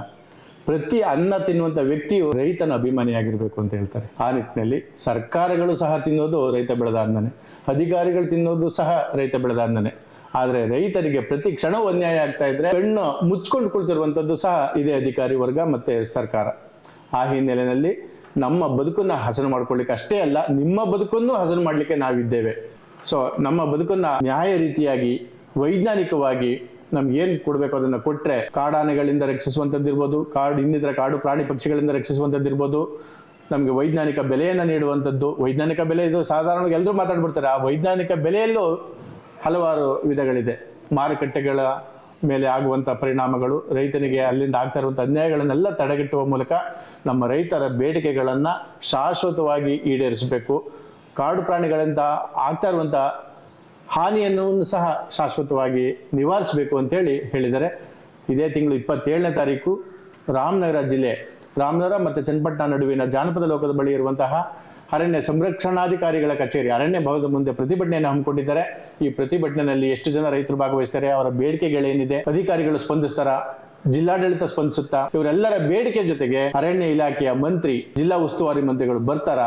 ಪ್ರತಿ ಅನ್ನ ತಿನ್ನುವಂಥ ವ್ಯಕ್ತಿಯು ರೈತನ ಅಭಿಮಾನಿಯಾಗಿರಬೇಕು ಅಂತ ಹೇಳ್ತಾರೆ. ಆ ನಿಟ್ಟಿನಲ್ಲಿ ಸರ್ಕಾರಗಳು ಸಹ ತಿನ್ನೋದು ರೈತ ಬೆಳೆದ ಅನ್ನನೇ. ಅಧಿಕಾರಿಗಳು ತಿನ್ನೋದು ಸಹ ರೈತ ಬೆಳೆದ ಅನ್ನನೇ. ಆದರೆ ರೈತರಿಗೆ ಪ್ರತಿ ಕ್ಷಣವು ಅನ್ಯಾಯ ಆಗ್ತಾ ಇದ್ರೆ ಹೆಣ್ಣು ಮುಚ್ಕೊಂಡು ಕುಳಿತಿರುವಂಥದ್ದು ಸಹ ಇದೇ ಅಧಿಕಾರಿ ವರ್ಗ ಮತ್ತೆ ಸರ್ಕಾರ. ಆ ಹಿನ್ನೆಲೆಯಲ್ಲಿ ನಮ್ಮ ಬದುಕನ್ನು ಹಸನು ಮಾಡ್ಕೊಳ್ಳಿಕ್ಕೆ ಅಷ್ಟೇ ಅಲ್ಲ, ನಿಮ್ಮ ಬದುಕನ್ನು ಹಸನು ಮಾಡಲಿಕ್ಕೆ ನಾವಿದ್ದೇವೆ. ಸೊ ನಮ್ಮ ಬದುಕನ್ನ ನ್ಯಾಯ ರೀತಿಯಾಗಿ ವೈಜ್ಞಾನಿಕವಾಗಿ ನಮ್ಗೆ ಏನ್ ಕೊಡಬೇಕು ಅದನ್ನ ಕೊಟ್ರೆ ಕಾಡಾನೆಗಳಿಂದ ರಕ್ಷಿಸುವಂತದ್ದಿರ್ಬೋದು, ಕಾಡು ಇನ್ನಿತರ ಕಾಡು ಪ್ರಾಣಿ ಪಕ್ಷಿಗಳಿಂದ ರಕ್ಷಿಸುವಂತದ್ದಿರ್ಬೋದು, ನಮಗೆ ವೈಜ್ಞಾನಿಕ ಬೆಲೆಯನ್ನು ನೀಡುವಂಥದ್ದು ವೈಜ್ಞಾನಿಕ ಬೆಲೆ ಇದು ಸಾಧಾರಣವಾಗಿ ಎಲ್ಲರೂ ಮಾತಾಡ್ಬಿಡ್ತಾರೆ. ಆ ವೈಜ್ಞಾನಿಕ ಬೆಲೆಯಲ್ಲೂ ಹಲವಾರು ವಿಧಗಳಿದೆ. ಮಾರುಕಟ್ಟೆಗಳ ಮೇಲೆ ಆಗುವಂಥ ಪರಿಣಾಮಗಳು, ರೈತನಿಗೆ ಅಲ್ಲಿಂದ ಆಗ್ತಾ ಇರುವಂಥ ಅನ್ಯಾಯಗಳನ್ನೆಲ್ಲ ತಡೆಗಟ್ಟುವ ಮೂಲಕ ನಮ್ಮ ರೈತರ ಬೇಡಿಕೆಗಳನ್ನು ಶಾಶ್ವತವಾಗಿ ಈಡೇರಿಸಬೇಕು. ಕಾಡು ಪ್ರಾಣಿಗಳಿಂದ ಆಗ್ತಾ ಇರುವಂಥ ಹಾನಿಯನ್ನು ಸಹ ಶಾಶ್ವತವಾಗಿ ನಿವಾರಿಸಬೇಕು ಅಂತೇಳಿ ಹೇಳಿದ್ದಾರೆ. ಇದೇ ತಿಂಗಳು ಇಪ್ಪತ್ತೇಳನೇ ತಾರೀಕು ರಾಮನಗರ ಜಿಲ್ಲೆ, ರಾಮನಗರ ಮತ್ತು ಚನ್ನಪಟ್ಟಣ ನಡುವಿನ ಜಾನಪದ ಲೋಕದ ಬಳಿ ಇರುವಂತಹ ಅರಣ್ಯ ಸಂರಕ್ಷಣಾಧಿಕಾರಿಗಳ ಕಚೇರಿ, ಅರಣ್ಯ ಭವನದ ಮುಂದೆ ಪ್ರತಿಭಟನೆಯನ್ನು ಹಮ್ಮಿಕೊಂಡಿದ್ದಾರೆ. ಈ ಪ್ರತಿಭಟನೆಯಲ್ಲಿ ಎಷ್ಟು ಜನ ರೈತರು ಭಾಗವಹಿಸ್ತಾರೆ, ಅವರ ಬೇಡಿಕೆಗಳೇನಿದೆ ಅಧಿಕಾರಿಗಳು ಸ್ಪಂದಿಸ್ತಾರ, ಜಿಲ್ಲಾಡಳಿತ ಸ್ಪಂದಿಸುತ್ತಾ, ಇವರೆಲ್ಲರ ಬೇಡಿಕೆ ಜೊತೆಗೆ ಅರಣ್ಯ ಇಲಾಖೆಯ ಮಂತ್ರಿ, ಜಿಲ್ಲಾ ಉಸ್ತುವಾರಿ ಮಂತ್ರಿಗಳು ಬರ್ತಾರ?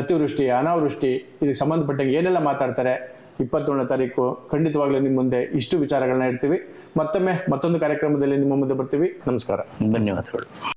ಅತಿವೃಷ್ಟಿ, ಅನಾವೃಷ್ಟಿ, ಇದಕ್ಕೆ ಸಂಬಂಧಪಟ್ಟಂಗೆ ಏನೆಲ್ಲ ಮಾತಾಡ್ತಾರೆ? ಇಪ್ಪತ್ತೇಳನೇ ತಾರೀಕು ಖಂಡಿತವಾಗ್ಲೂ ನಿಮ್ಮ ಮುಂದೆ ಇಷ್ಟು ವಿಚಾರಗಳನ್ನ ಇಡ್ತೀವಿ. ಮತ್ತೊಮ್ಮೆ ಮತ್ತೊಂದು ಕಾರ್ಯಕ್ರಮದಲ್ಲಿ ನಿಮ್ಮ ಮುಂದೆ ಬರ್ತೀವಿ. ನಮಸ್ಕಾರ. ಧನ್ಯವಾದಗಳು.